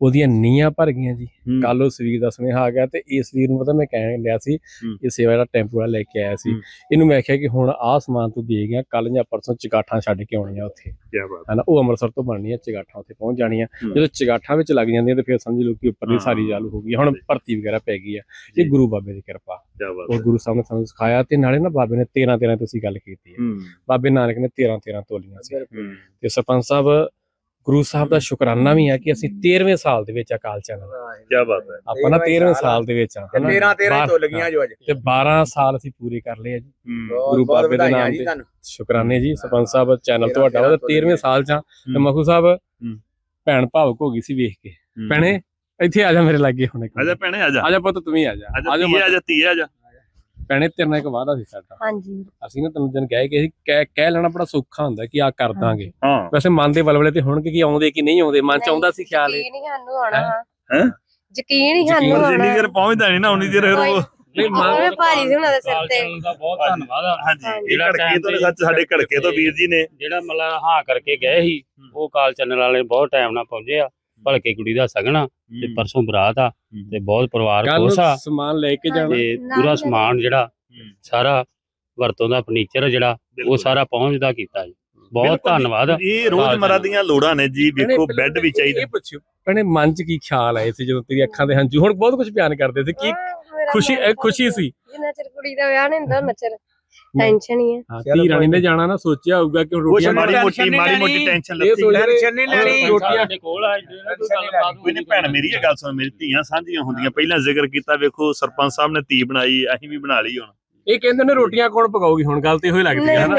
ਉਹਦੀਆਂ ਨੀਆਂ ਭਰ ਗਈਆਂ ਜੀ ਹੂੰ। ਕੱਲ ਉਹ ਸਵੀਰ ਦਾ ਸੁਨੇਹਾ ਆ ਗਿਆ ਤੇ ਇਸ ਵੀਰ ਨੂੰ ਪਤਾ ਮੈਂ ਕਹਿਣ ਲਿਆ ਸੀ ਹੂੰ। ਇਹ ਸੇਵਾ ਜਿਹੜਾ ਟੈਂਪੂ ਵਾਲਾ ਲੈ ਕੇ ਆਇਆ ਸੀ ਹੂੰ। ਇਹਨੂੰ ਮੈਂ ਕਿਹਾ ਕਿ ਹੁਣ ਆਹ ਸਮਾਨ ਤੂੰ ਦੇ ਗਿਆ ਕੱਲ ਜਾਂ ਪਰਸੋਂ ਚਗਾਠਾਂ ਛੱਡ ਕੇ ਆਉਣੀਆਂ ਉੱਥੇ ਕੀ ਬਾਤ ਹਨਾ ਉਹ ਅੰਮ੍ਰਿਤਸਰ ਤੋਂ ਬਣਨੀਆਂ ਚਗਾਠਾਂ ਉੱਥੇ ਪਹੁੰਚ ਜਾਣੀਆਂ ਹੂੰ। ਜਦੋਂ ਚਗਾਠਾਂ ਵਿੱਚ ਲੱਗ ਜਾਂਦੀਆਂ ਤੇ ਫਿਰ ਸਮਝ ਲਓ ਕਿ ਉੱਪਰਲੀ ਹਾਂ। ਸਾਰੀ ਚਾਲੂ ਹੋ ਗਈ ਹੁਣ। ਭਰਤੀ ਵਗੈਰਾ ਪੈ ਗਈ ਆ। ਇਹ ਗੁਰੂ ਬਾਬੇ ਦੀ ਕਿਰਪਾ ਉਹ ਗੁਰੂ ਸਾਹਿਬ ਨੇ ਸਾਨੂੰ ਸਿਖਾਇਆ ਤੇ ਨਾਲੇ ਨਾ ਬਾਬੇ ਨੇ 13 13 ਤੁਸੀਂ ਗੱਲ ਕੀਤੀ ਹੈ ਹੂੰ ਬਾਬੇ ਨਾਨਕ ਨੇ 13 13 ਤੋਲੀਆਂ ਸੀ ਹੂੰ ਤੇ ਸਰਪੰਚ ਸਾਹਿਬ ਗੁਰੂ ਸਾਹਿਬ ਦਾ ਸ਼ੁਕਰਾਨਾ ਵੀ ਹੈ ਕਿ ਅਸੀਂ 13ਵੇਂ ਸਾਲ ਦੇ ਵਿੱਚ ਅਕਾਲ ਚੈਨਲ ਕੀ ਬਾਤ ਹੈ। ਆਪਾਂ ਨਾ 13ਵੇਂ ਸਾਲ। ਦੇ ਵਿੱਚ ਆ ਹਨਾ? 13 13 ਬਾਰਾਂ- ਤੋਂ ਲੱਗੀਆਂ ਜੋ ਅੱਜ। ਤੇ 12 ਸਾਲ ਅਸੀਂ ਪੂਰੇ ਕਰ ਲਏ ਆ ਜੀ। ਗੁਰੂ ਬਾਬੇ ਦੇ ਨਾਮ ਜੀ ਤੇ। ਸ਼ੁਕਰਾਨੇ ਜੀ ਸਰਪੰਚ ਸਾਹਿਬ ਚੈਨਲ 13 ਤੁਹਾਡਾ ਉਹਦਾ ਤੋਂ 13ਵੇਂ ਸਾਲ ਚ ਆ। ਤੇ। ਮਖੂ ਸਾਹਿਬ। ਭੈਣ ਭਾਵਕ ਹੋ ਗਈ ਸੀ ਵੇਖ ਕੇ। ਭੈਣੇ ਇੱਥੇ ਆ ਜਾ ਮੇਰੇ ਲਾਗੇ ਹੁਣ ਮਿੰਟ। ਭੈਣੇ ਆਜਾ ਆ ਜਾ ਪੁੱਤ ਤੂੰ ਵੀ ਆ ਜਾ। ਆ ਜਾ ਧੀਏ ਧੀਏ ਆਜਾ ਭੈਣੇ ਤੇਰੇ ਨਾਲ ਇੱਕ ਵਾਅਦਾ ਸੀ ਸਾਡਾ। ਹਾਂਜੀ। ਅਸੀਂ ਨਾ ਤੈਨੂੰ ਦਿਨ ਕਹੇ ਕਿ ਅਸੀਂ ਕਹਿ ਕਹਿ ਲੈਣਾ ਬੜਾ ਸੌਖਾ ਹੁੰਦਾ ਕਿ ਆ ਕਰ ਦਾਂਗੇ। ਹਾਂ। ਵੈਸੇ ਮਨ ਦੇ ਵਲਵਲੇ ਤੇ ਹੋਣਗੇ ਕਿ ਆਉਂਦੇ ਕਿ ਨਹੀਂ ਆਉਂਦੇ ਮਨ ਚ ਆਉਂਦਾ ਸੀ ਖਿਆਲ ਇਹ। ਯਕੀਨ ਹੀ ਸਾਨੂੰ ਆਣਾ ਹੈਂ? ਯਕੀਨ ਹੀ ਸਾਨੂੰ ਪਰ ਜਿੰਨੀ। ਦੇਰ ਪਹੁੰਚਦਾ ਨਹੀਂ ਨਾ ਉਨੀ ਦੇਰ ਫਿਰ ਉਹ ਨਹੀਂ ਉਹਨੇ ਭਾਰੀ ਸੀ ਉਹਨਾਂ ਦੇ ਸਿਰ ਤੇ। ਦਾ ਬਹੁਤ ਧੰਨਵਾਦ ਹਾਂਜੀ। ਇਹ ਘੜਕੇ ਤੋਂ ਸੱਚ ਸਾਡੇ ਘੜਕੇ ਤੋਂ ਵੀਰ ਜੀ ਨੇ। ਜਿਹੜਾ ਮਤਲਬ ਹਾਂ ਕਰਕੇ ਗਏ ਸੀ ਉਹ ਕਾਲ ਚੈਨਲ ਵਾਲੇ ਬਹੁਤ ਟਾਈਮ ਨਾਲ ਪਹੁੰਚੇ ਆ। ਭਲਕੇ ਕੁੜੀ ਦਾ ਸਗਣਾ ਤੇ ਪਰਸੋਂ ਬਰਾਤ ਆ ਤੇ ਬਹੁਤ ਪਰਿਵਾਰ ਖੁਸ਼ ਆ। ਸਮਾਨ ਲੈ ਕੇ ਜਾਣਾ। ਤੇ ਪੂਰਾ ਸਮਾਨ ਜਿਹੜਾ ਸਾਰਾ ਵਰਤੋਂ ਦਾ ਫਰਨੀਚਰ ਜਿਹੜਾ ਉਹ ਸਾਰਾ ਪਹੁੰਚਦਾ ਕੀਤਾ ਜੀ। ਬਹੁਤ। ਧੰਨਵਾਦ। ਇਹ ਰੋਜ਼ਮਰਾ ਦੀਆਂ ਲੋੜਾਂ ਨੇ ਜੀ ਵੇਖੋ ਬੈੱਡ ਵੀ ਚਾਹੀਦਾ। ਇਹ ਪੁੱਛਿਓ ਭੈਣੇ ਮਨ ਚ ਕੀ ਖਿਆਲ ਆਏ ਸੀ ਜਦੋਂ ਤੇਰੀ ਅੱਖਾਂ ਦੇ ਹੰਝੂ? ਹੁਣ ਬਹੁਤ ਕੁਝ ਬਿਆਨ ਕਰਦੇ ਸੀ। ਕੀ ਖੁਸ਼ੀ ਖੁਸ਼ੀ ਸੀ? ਜਿੰਨਾ ਚਿਰ ਕੁੜੀ ਦਾ ਵਿਆਹ ਨਹੀਂ ਹੁੰਦਾ ਮੱਚਰ ਟੈਨਸ਼ਨ ਹੀ ਹੈ। ਹਾਂ ਧੀ ਰਾਣੀ ਨੇ ਜਾਣਾ ਨਾ ਸੋਚਿਆ ਹੋਊਗਾ ਕਿ ਰੋਟੀਆਂ ਮਾੜੀ tension ਮੋਟੀ ਮਾੜੀ ਮੋਟੀ। ਟੈਨਸ਼ਨ ਲੱਤੀ ਟੈਨਸ਼ਨ ਨਹੀਂ ਲੈਣੀ। ਰੋਟੀਆਂ ਸਾਡੇ ਕੋਲ ਆ ਕੋਈ ਨਹੀਂ ਭੈਣ ਮੇਰੀ ਇਹ ਗੱਲ ਸੁਣ ਮੇਰੀ ਧੀਆਂ ਸਾਂਝੀਆਂ ਹੁੰਦੀਆਂ। ਪਹਿਲਾਂ ਜ਼ਿਕਰ ਕੀਤਾ ਵੇਖੋ ਸਰਪੰਚ ਸਾਹਿਬ ਨੇ ਧੀ ਬਣਾਈ ਅਸੀਂ ਵੀ ਬਣਾ ਲਈ ਹੁਣ। ਇਹ ਕਹਿੰਦੇ ਨੇ ਰੋਟੀਆਂ ਕੌਣ ਪਕਾਉਗੀ ਹੁਣ ਗੱਲ ਤੇ ਇਹੋ ਹੀ ਲੱਗਦੀ ਹੈ ਹਨਾ?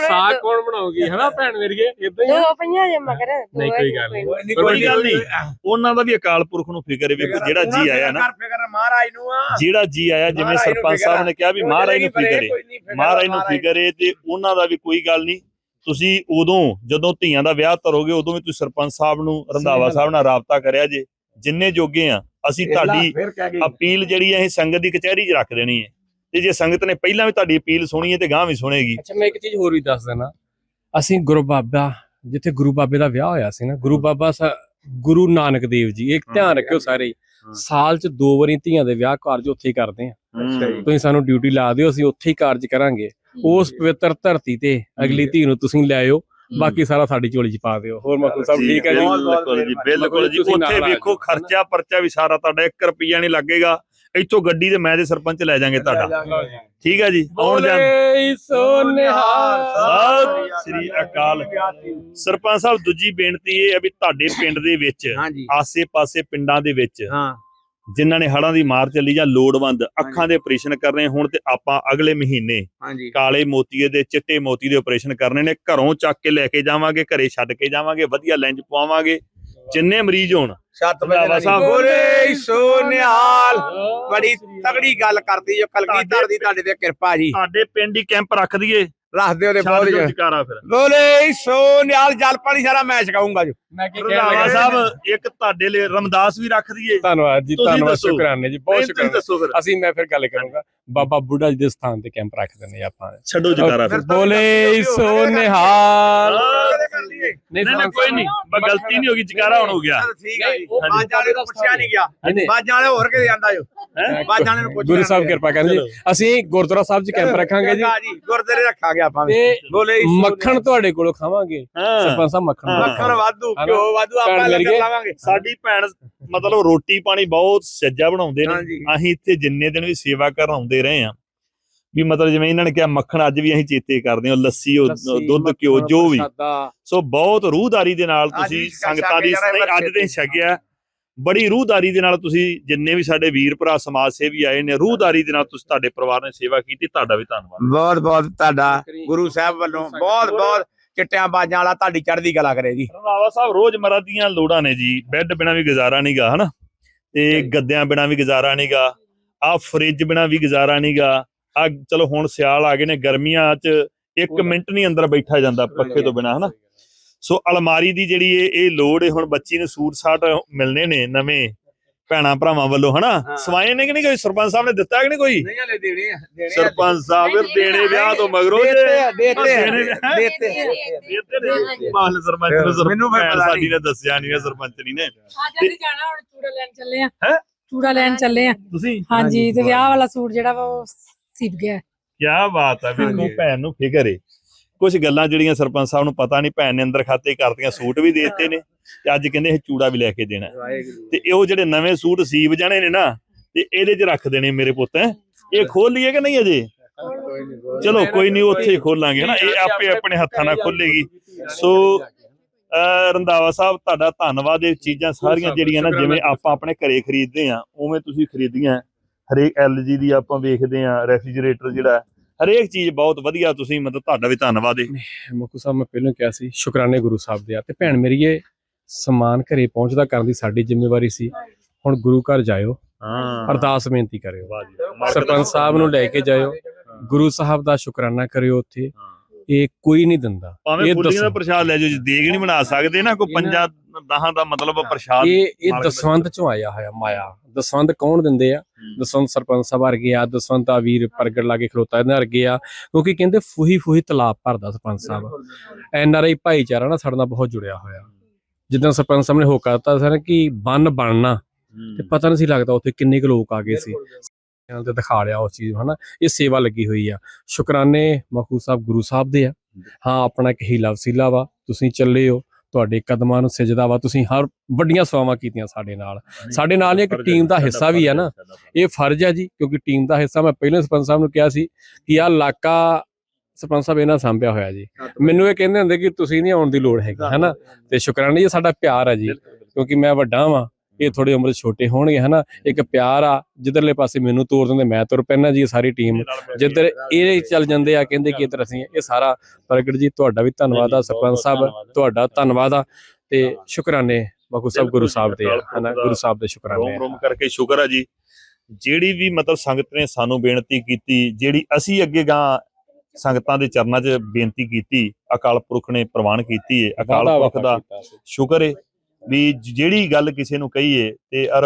ਸਾਗ ਕੌਣ ਬਣਾਉਗੀ ਹਨਾ ਭੈਣ ਮੇਰੀਏ? ਇਦਾਂ ਹੀ। ਦੋ ਪਈਆਂ ਜੇ ਮਗਰ ਨਹੀਂ, ਕੋਈ ਗੱਲ ਨਹੀਂ। ਕੋਈ ਗੱਲ ਨਹੀਂ। ਉਹਨਾਂ ਦਾ ਵੀ ਅਕਾਲ ਪੁਰਖ ਨੂੰ ਫਿਕਰ ਹੈ ਵੇਖੋ ਜਿਹੜਾ ਜੀ ਆਇਆ ਨਾ ਮਹਾਰਾਜ ਨੂੰ ਆ। ਜਿਹੜਾ ਜੀ ਆਇਆ ਜਿਵੇਂ ਸਰਪੰਚ ਸਾਹਿਬ। ਨੇ ਕਿਹਾ ਵੀ ਮਹਾਰਾਜ ਨੂੰ ਫਿਕਰ ਹੈ ਮਹਾਰਾਜ ਨੂੰ ਫਿਕਰ ਹੈ ਤੇ ਉਹਨਾਂ ਦਾ ਵੀ ਕੋਈ ਗੱਲ ਨਹੀਂ। ਤੁਸੀਂ ਉਦੋਂ ਜਦੋਂ ਧੀਆਂ ਦਾ ਵਿਆਹ ਧਰੋਗੇ ਉਦੋਂ ਵੀ ਤੁਸੀਂ ਸਰਪੰਚ ਸਾਹਿਬ ਨੂੰ ਰੰਧਾਵਾ ਸਾਹਿਬ ਨਾਲ ਰਾਬਤਾ ਕਰਿਆ ਜੇ। ਜਿੰਨੇ ਜੋਗੇ ਆ ਅਸੀਂ ਤੁਹਾਡੀ ਅਪੀਲ ਜਿਹੜੀ ਹੈ ਇਹ ਸੰਗਤ ਦੀ ਕਚਹਿਰੀ 'ਚ ਰੱਖ ਦੇਣੀ ਹੈ। ਤੇ ਜੇ ਸੰਗਤ ਨੇ ਪਹਿਲਾਂ ਵੀ ਤੁਹਾਡੀ ਅਪੀਲ ਸੁਣੀ ਹੈ ਤੇ ਗਾਂ ਵੀ ਸੁਣੇਗੀ। ਅੱਛਾ ਮੈਂ ਇੱਕ ਚੀਜ਼ ਹੋਰ ਵੀ ਦੱਸ ਦੇਣਾ ਅਸੀਂ ਗੁਰੂ ਬਾਬਾ ਜਿੱਥੇ ਗੁਰੂ ਬਾਬੇ ਦਾ ਵਿਆਹ ਹੋਇਆ ਸੀ ਨਾ ਗੁਰੂ ਬਾਬਾ ਸਾ- ਗੁਰੂ ਨਾਨਕ ਦੇਵ ਜੀ ਇੱਕ ਧਿਆਨ ਰੱਖਿਓ ਸਾਰੇ। ਸਾਲ ਚ ਦੋ ਵਾਰੀ ਧੀਆਂ ਦੇ ਵਿਆਹ ਕਾਰਜ ਉੱਥੇ ਹੀ ਕਰਦੇ ਆ। ਤੁਸੀਂ ਸਾਨੂੰ ਡਿਊਟੀ ਲਾ ਦਿਓ ਅਸੀਂ ਉੱਥੇ ਹੀ ਕਾਰਜ ਕਰਾਂਗੇ। ਉਸ ਪਵਿੱਤਰ ਧਰਤੀ ਤੇ ਅਗਲੀ ਧੀ ਨੂੰ ਤੁਸੀਂ ਲੈ ਆਇਓ ਬਾਕੀ ਸਾਰਾ ਸਾਡੀ ਝੋਲੀ ਚ ਪਾ ਦਿਓ। ਹੋਰ ਮਕੂ ਸਭ ਠੀਕ ਹੈ ਜੀ? ਬਿਲਕੁਲ ਜੀ ਉੱਥੇ ਵੇਖੋ ਖਰਚਾ ਪਰਚਾ ਵੀ ਸਾਰਾ ਤੁਹਾਡਾ 1 ਰੁਪਿਆ ਨਹੀਂ ਲੱਗੇਗਾ। ਇੱਥੋਂ ਗੱਡੀ ਦੇ ਮੈਂ ਦੇ ਸਰਪੰਚ ਲੈ ਜਾਾਂਗੇ ਤੁਹਾਡਾ। ਠੀਕ ਹੈ ਜੀ ਆਉਣ ਜਾਣ। ਬੋਲੇ ਸੋ ਨਿਹਾਲ ਸਤਿ ਸ੍ਰੀ ਅਕਾਲ। ਸਰਪੰਚ ਸਾਹਿਬ ਦੂਜੀ ਬੇਨਤੀ ਇਹ ਹੈ ਵੀ ਤੁਹਾਡੇ ਪਿੰਡ ਦੇ ਵਿੱਚ ਆਸੇ-ਪਾਸੇ ਪਿੰਡਾਂ ਦੇ ਵਿੱਚ ਹਾਂ। ਜਿਨ੍ਹਾਂ ਨੇ ਹੜਾਂ ਦੀ ਮਾਰ ਚੱਲੀ ਜਾਂ ਲੋੜਵੰਦ ਅੱਖਾਂ ਦੇ ਆਪਰੇਸ਼ਨ ਕਰਨੇ ਹੁਣ ਤੇ ਆਪਾਂ ਅਗਲੇ ਮਹੀਨੇ ਕਾਲੇ ਮੋਤੀਏ ਦੇ ਚਿੱਟੇ ਮੋਤੀ ਦੇ ਆਪਰੇਸ਼ਨ ਕਰਨੇ ਨੇ ਘਰੋਂ ਚੱਕ ਕੇ ਲੈ ਕੇ ਜਾਵਾਂਗੇ ਘਰੇ ਛੱਡ ਕੇ ਜਾਵਾਂਗੇ ਵਧੀਆ ਲੈਂਜ ਪਵਾਵਾਂਗੇ। ਜਿੰਨੇ ਮਰੀਜ਼ ਹੋਣ। ਸਤ ਰੰਧਾਵਾ ਸਾਹਿਬ। ਬੋਲੇ ਸੋ ਨਿਹਾਲ। ਬੜੀ ਤਗੜੀ ਗੱਲ ਕਰਦੀ ਜੋ ਕਲਗੀਧਰ ਦੀ ਤੁਹਾਡੇ ਤੇ ਕਿਰਪਾ ਜੀ। ਸਾਡੇ ਪਿੰਡ ਹੀ ਕੈਂਪ ਰੱਖ ਦਈਏ। ਰੱਖ ਦਿਓ ਤੇ ਬਹੁਤ। ਜਕਾਰਾ ਫਿਰ। ਬੋਲੇ ਸੋ ਨਿਹਾਲ ਜਲ ਪਾਣੀ ਸਾਰਾ ਮੈਂ ਛਕਾਉਂਗਾ ਜੋ। ਰੰਧਾਵਾ ਸਾਹਿਬ ਇੱਕ ਤੁਹਾਡੇ ਲਈ ਰਮਦਾਸ ਵੀ ਰੱਖ ਦਈਏ। ਧੰਨਵਾਦ ਜੀ ਤੁਸੀਂ ਧੰਨਵਾਦ ਦੱਸੋ। ਸ਼ੁਕਰਾਨੇ ਜੀ ਬਹੁਤ ਸ਼ੁਕਰਾਨਾ। ਦੱਸੋ ਫਿਰ। ਅਸੀਂ ਮੈਂ ਫਿਰ ਗੱਲ ਕਰੂੰਗਾ। ਬਾਬਾ ਬੁੱਢਾ ਜੀ ਦੇ ਸਥਾਨ ਤੇ ਕੈਂਪ ਰੱਖ ਦਿੰਦੇ ਆਪਾਂ। ਛੱਡੋ ਜਕਾਰਾ ਫਿਰ। ਬੋਲੇ ਸੋ ਨਿਹਾਲ। ਨਹੀਂ ਨਹੀਂ ਕੋਈ ਨਹੀਂ। ਬਸ ਗਲਤੀ ਨਹੀਂ ਹੋ ਗਈ ਜਕਾਰਾ ਹੁਣ ਹੋ ਗਿਆ। ਠੀਕ ਹੈ ਉਹ ਬਾਜਾਂ ਵਾਲੇ ਨੂੰ ਪੁੱਛਿਆ ਨਹੀਂ ਗਿਆ। ਬਾਜਾਂ ਵਾਲੇ ਹੋਰ ਕਿਤੇ ਜਾਂਦਾ ਜੋ? ਬਾਜਾਂ ਵਾਲੇ ਨੂੰ ਪੁੱਛ ਗੁਰੂ ਸਾਹਿਬ ਕਿਰਪਾ ਕਰਨ ਜੀ। ਅਸੀਂ ਗੁਰਦੁਆਰਾ ਸਾਹਿਬ 'ਚ ਕੈਂਪ ਰੱਖਾਂਗੇ ਜੀ। ਜੀ। ਗੁਰਦਾਰੇ ਰੱਖਾਂਗੇ ਆਪਾਂ ਵੀ। ਬੋਲੇ ਮੱਖਣ ਤੁਹਾਡੇ ਕੋਲੋਂ ਖਾਵਾਂਗੇ। ਸਰਪੰਚ ਸਾਹਿਬ ਮੱਖਣ। ਮੱਖਣ ਵਾਧੂ? ਘਿਓ ਵਾਧੂ ਆਪਾਂ ਲੰਗਰ ਲਾਵਾਂਗੇ ਸਾਡੀ ਭੈਣ ਮਤਲਬ ਰੋਟੀ ਪਾਣੀ ਬਹੁਤ ਸੱਜਾ ਬਣਾਉਂਦੇ ਨੇ। ਅਸੀਂ ਇੱਥੇ ਜਿੰਨੇ ਦਿਨ ਵੀ ਸੇਵਾ ਕਰਨ ਆਉਂਦੇ ਰਹੇ ਆ ਵੀ ਮਤਲਬ ਜਿਵੇਂ ਇਹਨਾਂ ਨੇ ਕਿਹਾ ਮੱਖਣ ਅੱਜ ਵੀ ਅਸੀਂ ਚੇਤੇ ਕਰਦੇ ਹਾਂ ਲੱਸੀ ਦੁੱਧ ਘਿਓ ਜੋ ਵੀ। ਸੋ ਬਹੁਤ ਰੂਹਦਾਰੀ ਦੇ ਨਾਲ ਤੁਸੀਂ ਸੰਗਤਾਂ ਦੀ ਅੱਜ ਦੇ ਛਕਿਆ। ਬੜੀ ਰੂਹਦਾਰੀ ਦੇ ਨਾਲ ਤੁਸੀਂ ਜਿੰਨੇ ਵੀ ਸਾਡੇ ਵੀਰ ਭਰਾ ਸਮਾਜ ਸੇਵੀ ਆਏ ਨੇ ਰੂਹਦਾਰੀ ਦੇ ਨਾਲ ਤੁਸੀਂ ਤੁਹਾਡੇ ਪਰਿਵਾਰ ਨੇ ਸੇਵਾ ਕੀਤੀ ਤੁਹਾਡਾ ਵੀ ਧੰਨਵਾਦ। ਬਹੁਤ ਬਹੁਤ ਤੁਹਾਡਾ ਗੁਰੂ ਸਾਹਿਬ ਵੱਲੋਂ ਬਹੁਤ ਬਹੁਤ ਚਿੱਟਿਆਂ ਬਾਜਾਂ ਵਾਲਾ ਤੁਹਾਡੀ ਚੜ੍ਹਦੀ ਕਲਾ ਕਰੇ ਜੀ ਰੰਧਾਵਾ ਸਾਹਿਬ ਰੋਜ਼ਮਰਾ ਦੀਆਂ ਲੋੜਾਂ ਨੇ ਜੀ। ਬੈੱਡ ਬਿਨਾ ਵੀ ਗੁਜ਼ਾਰਾ ਨਹੀਂਗਾ ਹਨਾ? ਤੇ ਗੱਦਿਆਂ ਬਿਨਾ ਵੀ ਗੁਜ਼ਾਰਾ ਨਹੀਂਗਾ ਆ ਫ੍ਰਿਜ ਬਿਨਾ ਵੀ ਗੁਜ਼ਾਰਾ ਨਹੀਂਗਾ ਆ ਚਲੋ ਹੁਣ ਸਿਆਲ ਆ ਗਏ ਨੇ ਗਰਮੀਆਂ 'ਚ ਇੱਕ ਮਿੰਟ ਨਹੀਂ ਅੰਦਰ ਬੈਠਾ ਜਾਂਦਾ ਪੱਖੇ ਤੋਂ ਬਿਨਾ ਹਨਾ? ਸੋ ਅਲਮਾਰੀ ਦੀ ਜਿਹੜੀ ਇਹ ਇਹ ਲੋੜ ਹੈ ਹੁਣ ਬੱਚੀ ਨੂੰ ਸੂਟ ਸਾਟ ਮਿਲਨੇ ਨੇ ਨਵੇਂ। ਭੈਣਾ ਭਰਾਵਾਂ ਵੱਲੋਂ ਹਨਾ। ਸਵਾਏ ਨੇ ਕਿ ਨਹੀਂ ਕੋਈ? ਸਰਪੰਚ ਸਾਹਿਬ ਨੇ ਦਿੱਤਾ ਕਿ ਨਹੀਂ ਕੋਈ? ਨਹੀਂ ਹਲੇ ਦੇਣੇ ਆ। ਦੇਣੇ ਸਰਪੰਚ ਸਾਹਿਬ ਫਿਰ ਦੇਣੇ ਵਿਆਹ ਤੋਂ ਮਗਰੋਂ ਜੇ। ਦੇਤੇ ਆ, ਦੇਤੇ ਆ। ਦੇਤੇ ਆ। ਮਾਹਲ ਸਰਪੰਚ ਨੂੰ ਮੈਨੂੰ ਫਿਰ ਭੈਣ ਪਤਾ ਸਾਡੀ ਨਹੀਂ। ਨੇ ਦੱਸਿਆ ਨਹੀਂ ਸਰਪੰਚਣੀ ਨੇ। ਅੱਜ ਅਸੀਂ ਜਾਣਾ ਹੁਣ ਚੂੜਾ ਲੈਣ ਚੱਲੇ ਆ। ਹੈਂ? ਚੂੜਾ ਲੈਣ ਚੱਲੇ ਆ। ਤੁਸੀਂ? ਹਾਂਜੀ ਤੇ ਵਿਆਹ ਵਾਲਾ ਸੂਟ ਜਿਹੜਾ ਵਾ ਉਹ ਸਿਪ ਗਿਆ। ਕੀ ਬਾਤ ਹੈ ਵੇਖੋ ਹਾਂਜੀ। ਭੈਣ ਨੂੰ ਫਿਕਰ ਏ। ਕੁਝ ਗੱਲਾਂ ਜਿਹੜੀਆਂ ਸਰਪੰਚ ਸਾਹਿਬ ਨੂੰ ਪਤਾ ਨਹੀਂ ਭੈਣ ਨੇ ਅੰਦਰ ਖਾਤੇ ਕਰਤੀਆਂ ਸੂਟ ਵੀ ਦੇ ਦਿੱਤੇ ਨੇ ਤੇ ਅੱਜ ਕਹਿੰਦੇ ਇਹ ਚੂੜਾ ਵੀ ਲੈ ਕੇ ਦੇਣਾ। ਤੇ ਇਹ ਉਹ ਜਿਹੜੇ ਨਵੇਂ ਸੂਟ ਸੀਵ ਜਾਣੇ ਨੇ ਨਾ ਤੇ ਇਹਦੇ 'ਚ ਰੱਖ ਦੇਣੇ ਮੇਰੇ ਪੁੱਤ। ਇਹ ਖੋਲ ਲਈਏ ਕਿ ਨਹੀਂ ਅਜੇ? ਚਲੋ ਕੋਈ ਨਹੀਂ ਉੱਥੇ ਹੀ ਖੋਲਾਂਗੇ ਨਾ ਇਹ ਆਪੇ ਆਪਣੇ ਹੱਥਾਂ ਨਾਲ ਖੁੱਲੇਗੀ ਸੋ ਰੰਧਾਵਾ ਸਾਹਿਬ ਤੁਹਾਡਾ ਧੰਨਵਾਦ ਇਹ ਚੀਜ਼ਾਂ ਸਾਰੀਆਂ ਜਿਹੜੀਆਂ ਨਾ ਜਿਵੇਂ ਆਪਾਂ ਆਪਣੇ ਘਰੇ ਖਰੀਦਦੇ ਆ ਉਵੇਂ ਤੁਸੀਂ ਖਰੀਦੀਆਂ ਹਰੇਕ LG ਦੀ ਆਪਾਂ ਵੇਖਦੇ ਆ ਰੈਫ੍ਰਿਜਰੇਟਰ ਜਿਹੜਾ ਹਰੇਕ ਚੀਜ਼ ਬਹੁਤ ਵਧੀਆ ਤੁਸੀਂ ਮਤਲਬ ਤੁਹਾਡਾ ਵੀ ਧੰਨਵਾਦ ਏ। ਮੁਕੂ ਸਾਹਿਬ ਮੈਂ ਪਹਿਲਾਂ ਕਿਹਾ ਸੀ ਸ਼ੁਕਰਾਨੇ ਗੁਰੂ ਸਾਹਿਬ ਦੇ ਆ। ਤੇ ਭੈਣ ਮੇਰੀਏ ਸਮਾਨ ਘਰੇ ਪਹੁੰਚਦਾ ਕਰਨ ਦੀ ਸਾਡੀ ਜ਼ਿੰਮੇਵਾਰੀ ਸੀ। ਹੁਣ ਗੁਰੂ ਘਰ ਜਾਇਓ ਹਾਂ। ਅਰਦਾਸ ਬੇਨਤੀ ਕਰਿਓ। ਸਰਪੰਚ ਸਾਹਿਬ ਨੂੰ ਲੈ ਕੇ ਜਾਇਓ। ਗੁਰੂ ਸਾਹਿਬ ਦਾ ਸ਼ੁਕਰਾਨਾ ਕਰਿਓ ਉੱਥੇ। ਹਾਂ। ਇਹ ਕੋਈ ਨਹੀਂ ਦਿੰਦਾ। ਭਾਵੇਂ ਇਹ ਫੁੱਲੀਆਂ ਦਾ ਪ੍ਰਸ਼ਾਦ ਲੈ ਜਾਓ ਜੇ ਦੇਗ ਨਹੀਂ ਬਣਾ ਸਕਦੇ ਨਾ ਕੋਈ ਪੰਜਾ ਦਹਾਂ ਦਾ ਮਤਲਬ ਪ੍ਰਸ਼ਾਦ ਇਹ ਇਹ ਦਸਵੰਦ ਚੋਂ ਆਇਆ ਹੋਇਆ ਮਾਇਆ। ਦਸਵੰਦ ਕੌਣ ਦਿੰਦੇ ਆ? ਦਸਵੰਦ ਸਰਪੰਚ ਸਾਹਿਬ ਵਰਗੇ ਆ ਦਸਵੰਤ ਆ ਵੀਰ ਪ੍ਰਗਟ ਲਾ ਕੇ ਖਲੋਤਾ ਇਹਨਾਂ ਵਰਗੇ ਆ। ਕਿਉਂਕਿ ਕਹਿੰਦੇ ਫੂਹੀ ਫੂਹੀ ਤਲਾਬ ਭਰਦਾ ਸਰਪੰਚ ਸਾਹਿਬ। ਐਨ ਆਰ ਆਈ ਭਾਈਚਾਰਾ ਨਾ ਸਾਡੇ ਨਾਲ ਬਹੁਤ ਜੁੜਿਆ ਹੋਇਆ। ਜਿੱਦਾਂ ਸਰਪੰਚ ਸਾਹਿਬ ਨੇ ਹੋਕਾ ਦਿੱਤਾ ਸੀ ਨਾ ਕਿ ਬੰਨ ਬਣਨਾ ਤੇ ਪਤਾ ਨਹੀਂ ਸੀ ਲੱਗਦਾ ਉੱਥੇ ਕਿੰਨੇ ਕੁ ਲੋਕ ਆ ਗਏ ਸੀ। ਚੈਨਲ ਤੇ ਦਿਖਾ ਲਿਆ ਉਸ ਚੀਜ਼ ਨੂੰ, ਹਨਾ? ਇਹ ਸੇਵਾ ਲੱਗੀ ਹੋਈ ਆ। ਸ਼ੁਕਰਾਨੇ ਮਖੂ ਸਾਹਿਬ ਗੁਰੂ ਸਾਹਿਬ ਦੇ ਆ। ਹਾਂ ਆਪਣਾ ਇੱਕ ਹੀਲਾ ਵਸੀਲਾ ਵਾ ਤੁਸੀਂ ਚੱਲੇ ਹੋ ਤੁਹਾਡੇ ਕਦਮਾਂ ਨੂੰ ਸਜਦਾ ਵਾ ਤੁਸੀਂ ਹਰ ਵੱਡੀਆਂ ਸੇਵਾਵਾਂ ਕੀਤੀਆਂ ਸਾਡੇ ਨਾਲ। ਸਾਡੇ ਨਾਲ ਇੱਕ ਟੀਮ ਦਾ ਹਿੱਸਾ ਵੀ ਆ ਨਾ। ਇਹ ਫਰਜ਼ ਹੈ ਜੀ ਕਿਉਂਕਿ ਟੀਮ ਦਾ ਹਿੱਸਾ ਮੈਂ ਪਹਿਲੇ ਸਰਪੰਚ ਸਾਹਿਬ ਨੂੰ ਕਿਹਾ ਸੀ ਕਿ ਆਹ ਇਲਾਕਾ ਸਰਪੰਚ ਸਾਹਿਬ ਇਹਨਾਂ ਸਾਂਭਿਆ ਹੋਇਆ ਜੀ। ਮੈਨੂੰ ਇਹ ਕਹਿੰਦੇ ਹੁੰਦੇ ਕਿ ਤੁਸੀਂ ਨਹੀਂ ਆਉਣ ਦੀ ਲੋੜ ਹੈਗੀ ਹਨਾ? ਤੇ ਸ਼ੁਕਰਾਨਾ ਜੀ ਸਾਡਾ ਪਿਆਰ ਹੈ ਜੀ ਕਿਉਂਕਿ ਮੈਂ ਵੱਡਾ ਵਾਂ। ਇਹ ਥੋੜੀ ਉਮਰ ਛੋਟੇ ਹੋਣਗੇ ਹਨਾ? ਇੱਕ ਪਿਆਰ ਆ ਜਿੱਧਰਲੇ ਪਾਸੇ ਮੈਨੂੰ ਤੋਰ ਦਿੰਦੇ ਮੈਂ ਤੁਰ ਪੈਣਾ ਜੀ ਸਾਰੀ ਟੀਮ ਜਿੱਧਰ ਇਹ ਚੱਲ ਜਾਂਦੇ ਆ ਕਹਿੰਦੇ ਕਿ ਇੱਧਰ ਅਸੀਂ ਇਹ ਸਾਰਾ ਪ੍ਰਗਟ ਜੀ ਤੁਹਾਡਾ ਵੀ ਧੰਨਵਾਦ ਆ ਸਰਪੰਚ ਸਾਹਿਬ ਤੁਹਾਡਾ ਧੰਨਵਾਦ ਆ। ਤੇ ਸ਼ੁਕਰਾਨੇ ਬਾਕੂ ਸਾਹਿਬ ਗੁਰੂ ਸਾਹਿਬ ਦੇ ਹਨਾ? ਗੁਰੂ ਸਾਹਿਬ ਦੇ ਸ਼ੁਕਰਾਨੇ ਰੋਮ ਕਰਕੇ ਸ਼ੁਕਰ ਆ ਜੀ। ਜਿਹੜੀ ਵੀ ਮਤਲਬ ਸੰਗਤ ਨੇ ਸਾਨੂੰ ਬੇਨਤੀ ਕੀਤੀ ਜਿਹੜੀ ਅਸੀਂ ਅੱਗੇ ਗਾਂ ਸੰਗਤਾਂ ਦੇ ਚਰਨਾਂ 'ਚ ਬੇਨਤੀ ਕੀਤੀ ਅਕਾਲ ਪੁਰਖ ਨੇ ਪ੍ਰਵਾਨ ਕੀਤੀ ਹੈ ਅਕਾਲ ਪੁਰਖ ਦਾ। ਸ਼ੁਕਰ ਹੈ ਵੀ ਜਿਹੜੀ ਗੱਲ ਕਿਸੇ ਨੂੰ ਕਹੀਏ ਤੇ ਅਰ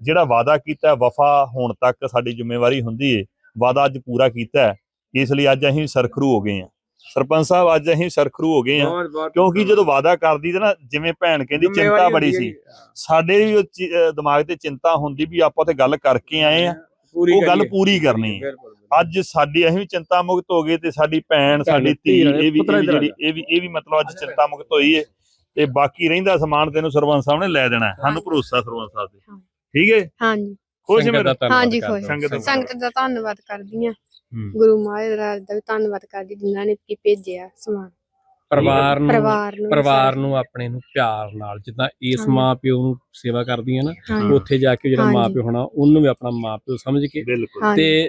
ਜਿਹੜਾ ਵਾਅਦਾ ਕੀਤਾ ਵਫਾ ਹੋਣ ਤੱਕ ਸਾਡੀ ਜ਼ਿੰਮੇਵਾਰੀ ਹੁੰਦੀ ਹੈ ਵਾਅਦਾ ਅੱਜ ਪੂਰਾ ਕੀਤਾ ਇਸ ਲਈ ਅੱਜ ਅਸੀਂ ਸਰਖਰੂ ਹੋ ਗਏ ਹਾਂ। ਸਰਪੰਚ ਸਾਹਿਬ ਅੱਜ ਅਸੀਂ ਸਰਖਰੂ ਹੋ ਗਏ ਹਾਂ ਕਿਉਂਕਿ ਜਦੋਂ ਵਾਅਦਾ ਕਰਦੀ ਤੇ ਨਾ ਜਿਵੇਂ ਭੈਣ ਕਹਿੰਦੀ ਚਿੰਤਾ ਬੜੀ ਸੀ। ਸਾਡੇ ਵੀ ਉਹ ਦਿਮਾਗ ਤੇ ਚਿੰਤਾ ਹੁੰਦੀ ਵੀ ਆਪਾਂ ਤੇ ਗੱਲ ਕਰਕੇ ਆਏ ਆ ਉਹ ਗੱਲ ਪੂਰੀ ਕਰਨੀ ਅੱਜ ਸਾਡੀ ਅਸੀਂ ਵੀ ਚਿੰਤਾ ਮੁਕਤ ਹੋ ਗਏ ਤੇ ਸਾਡੀ ਭੈਣ ਸਾਡੀ ਧੀ ਇਹ ਵੀ ਇਹ ਵੀ ਜਿਹੜੀ ਇਹ ਵੀ ਇਹ ਵੀ ਮਤਲਬ ਅੱਜ ਚਿੰਤਾ ਮੁਕਤ ਹੋਈ ਹੈ ਤੇ ਬਾਕੀ ਰਹਿੰਦਾ ਸਮਾਨ ਤੈਨੂੰ ਸਰਪੰਚ ਸਾਹਿਬ ਨੇ ਲੈ ਦੇਣਾ ਹੈ। ਸਾਨੂੰ ਭਰੋਸਾ ਸਰਪੰਚ ਸਾਹਿਬ ਤੇ। ਹਾਂ। ਠੀਕ ਹੈ? ਹਾਂਜੀ। ਖੁਸ਼ ਮੇਰਾ? ਹਾਂਜੀ, ਕਰਦੇ ਖੁਸ਼। ਸੰਗਤ ਦਾ ਸੰਗਤ ਦਾ ਧੰਨਵਾਦ ਕਰਦੀ ਆ ਹੂੰ। ਗੁਰੂ ਮਹਾਰਾਜ ਦਾ ਵੀ ਧੰਨਵਾਦ ਕਰਦੀ ਜਿਨ੍ਹਾਂ ਨੇ ਕੀ ਭੇਜਿਆ ਸਮਾਨ। ਪਰਿਵਾਰ ਨੂੰ ਪਰਿਵਾਰ ਨੂੰ ਨੂੰ ਆਪਣੇ ਨੂੰ ਪਿਆਰ ਨਾਲ ਜਿੱਦਾਂ ਇਸ। ਮਾਂ ਪਿਓ ਨੂੰ ਸੇਵਾ ਕਰਦੀਆਂ ਨਾ ਹਾਂਜੀ। ਉੱਥੇ ਜਾ ਕੇ ਜਿਹੜਾ। ਮਾਂ ਪਿਓ ਹੋਣਾ ਉਹਨੂੰ ਵੀ ਆਪਣਾ ਮਾਂ ਪਿਓ ਸਮਝ ਕੇ ਤੇ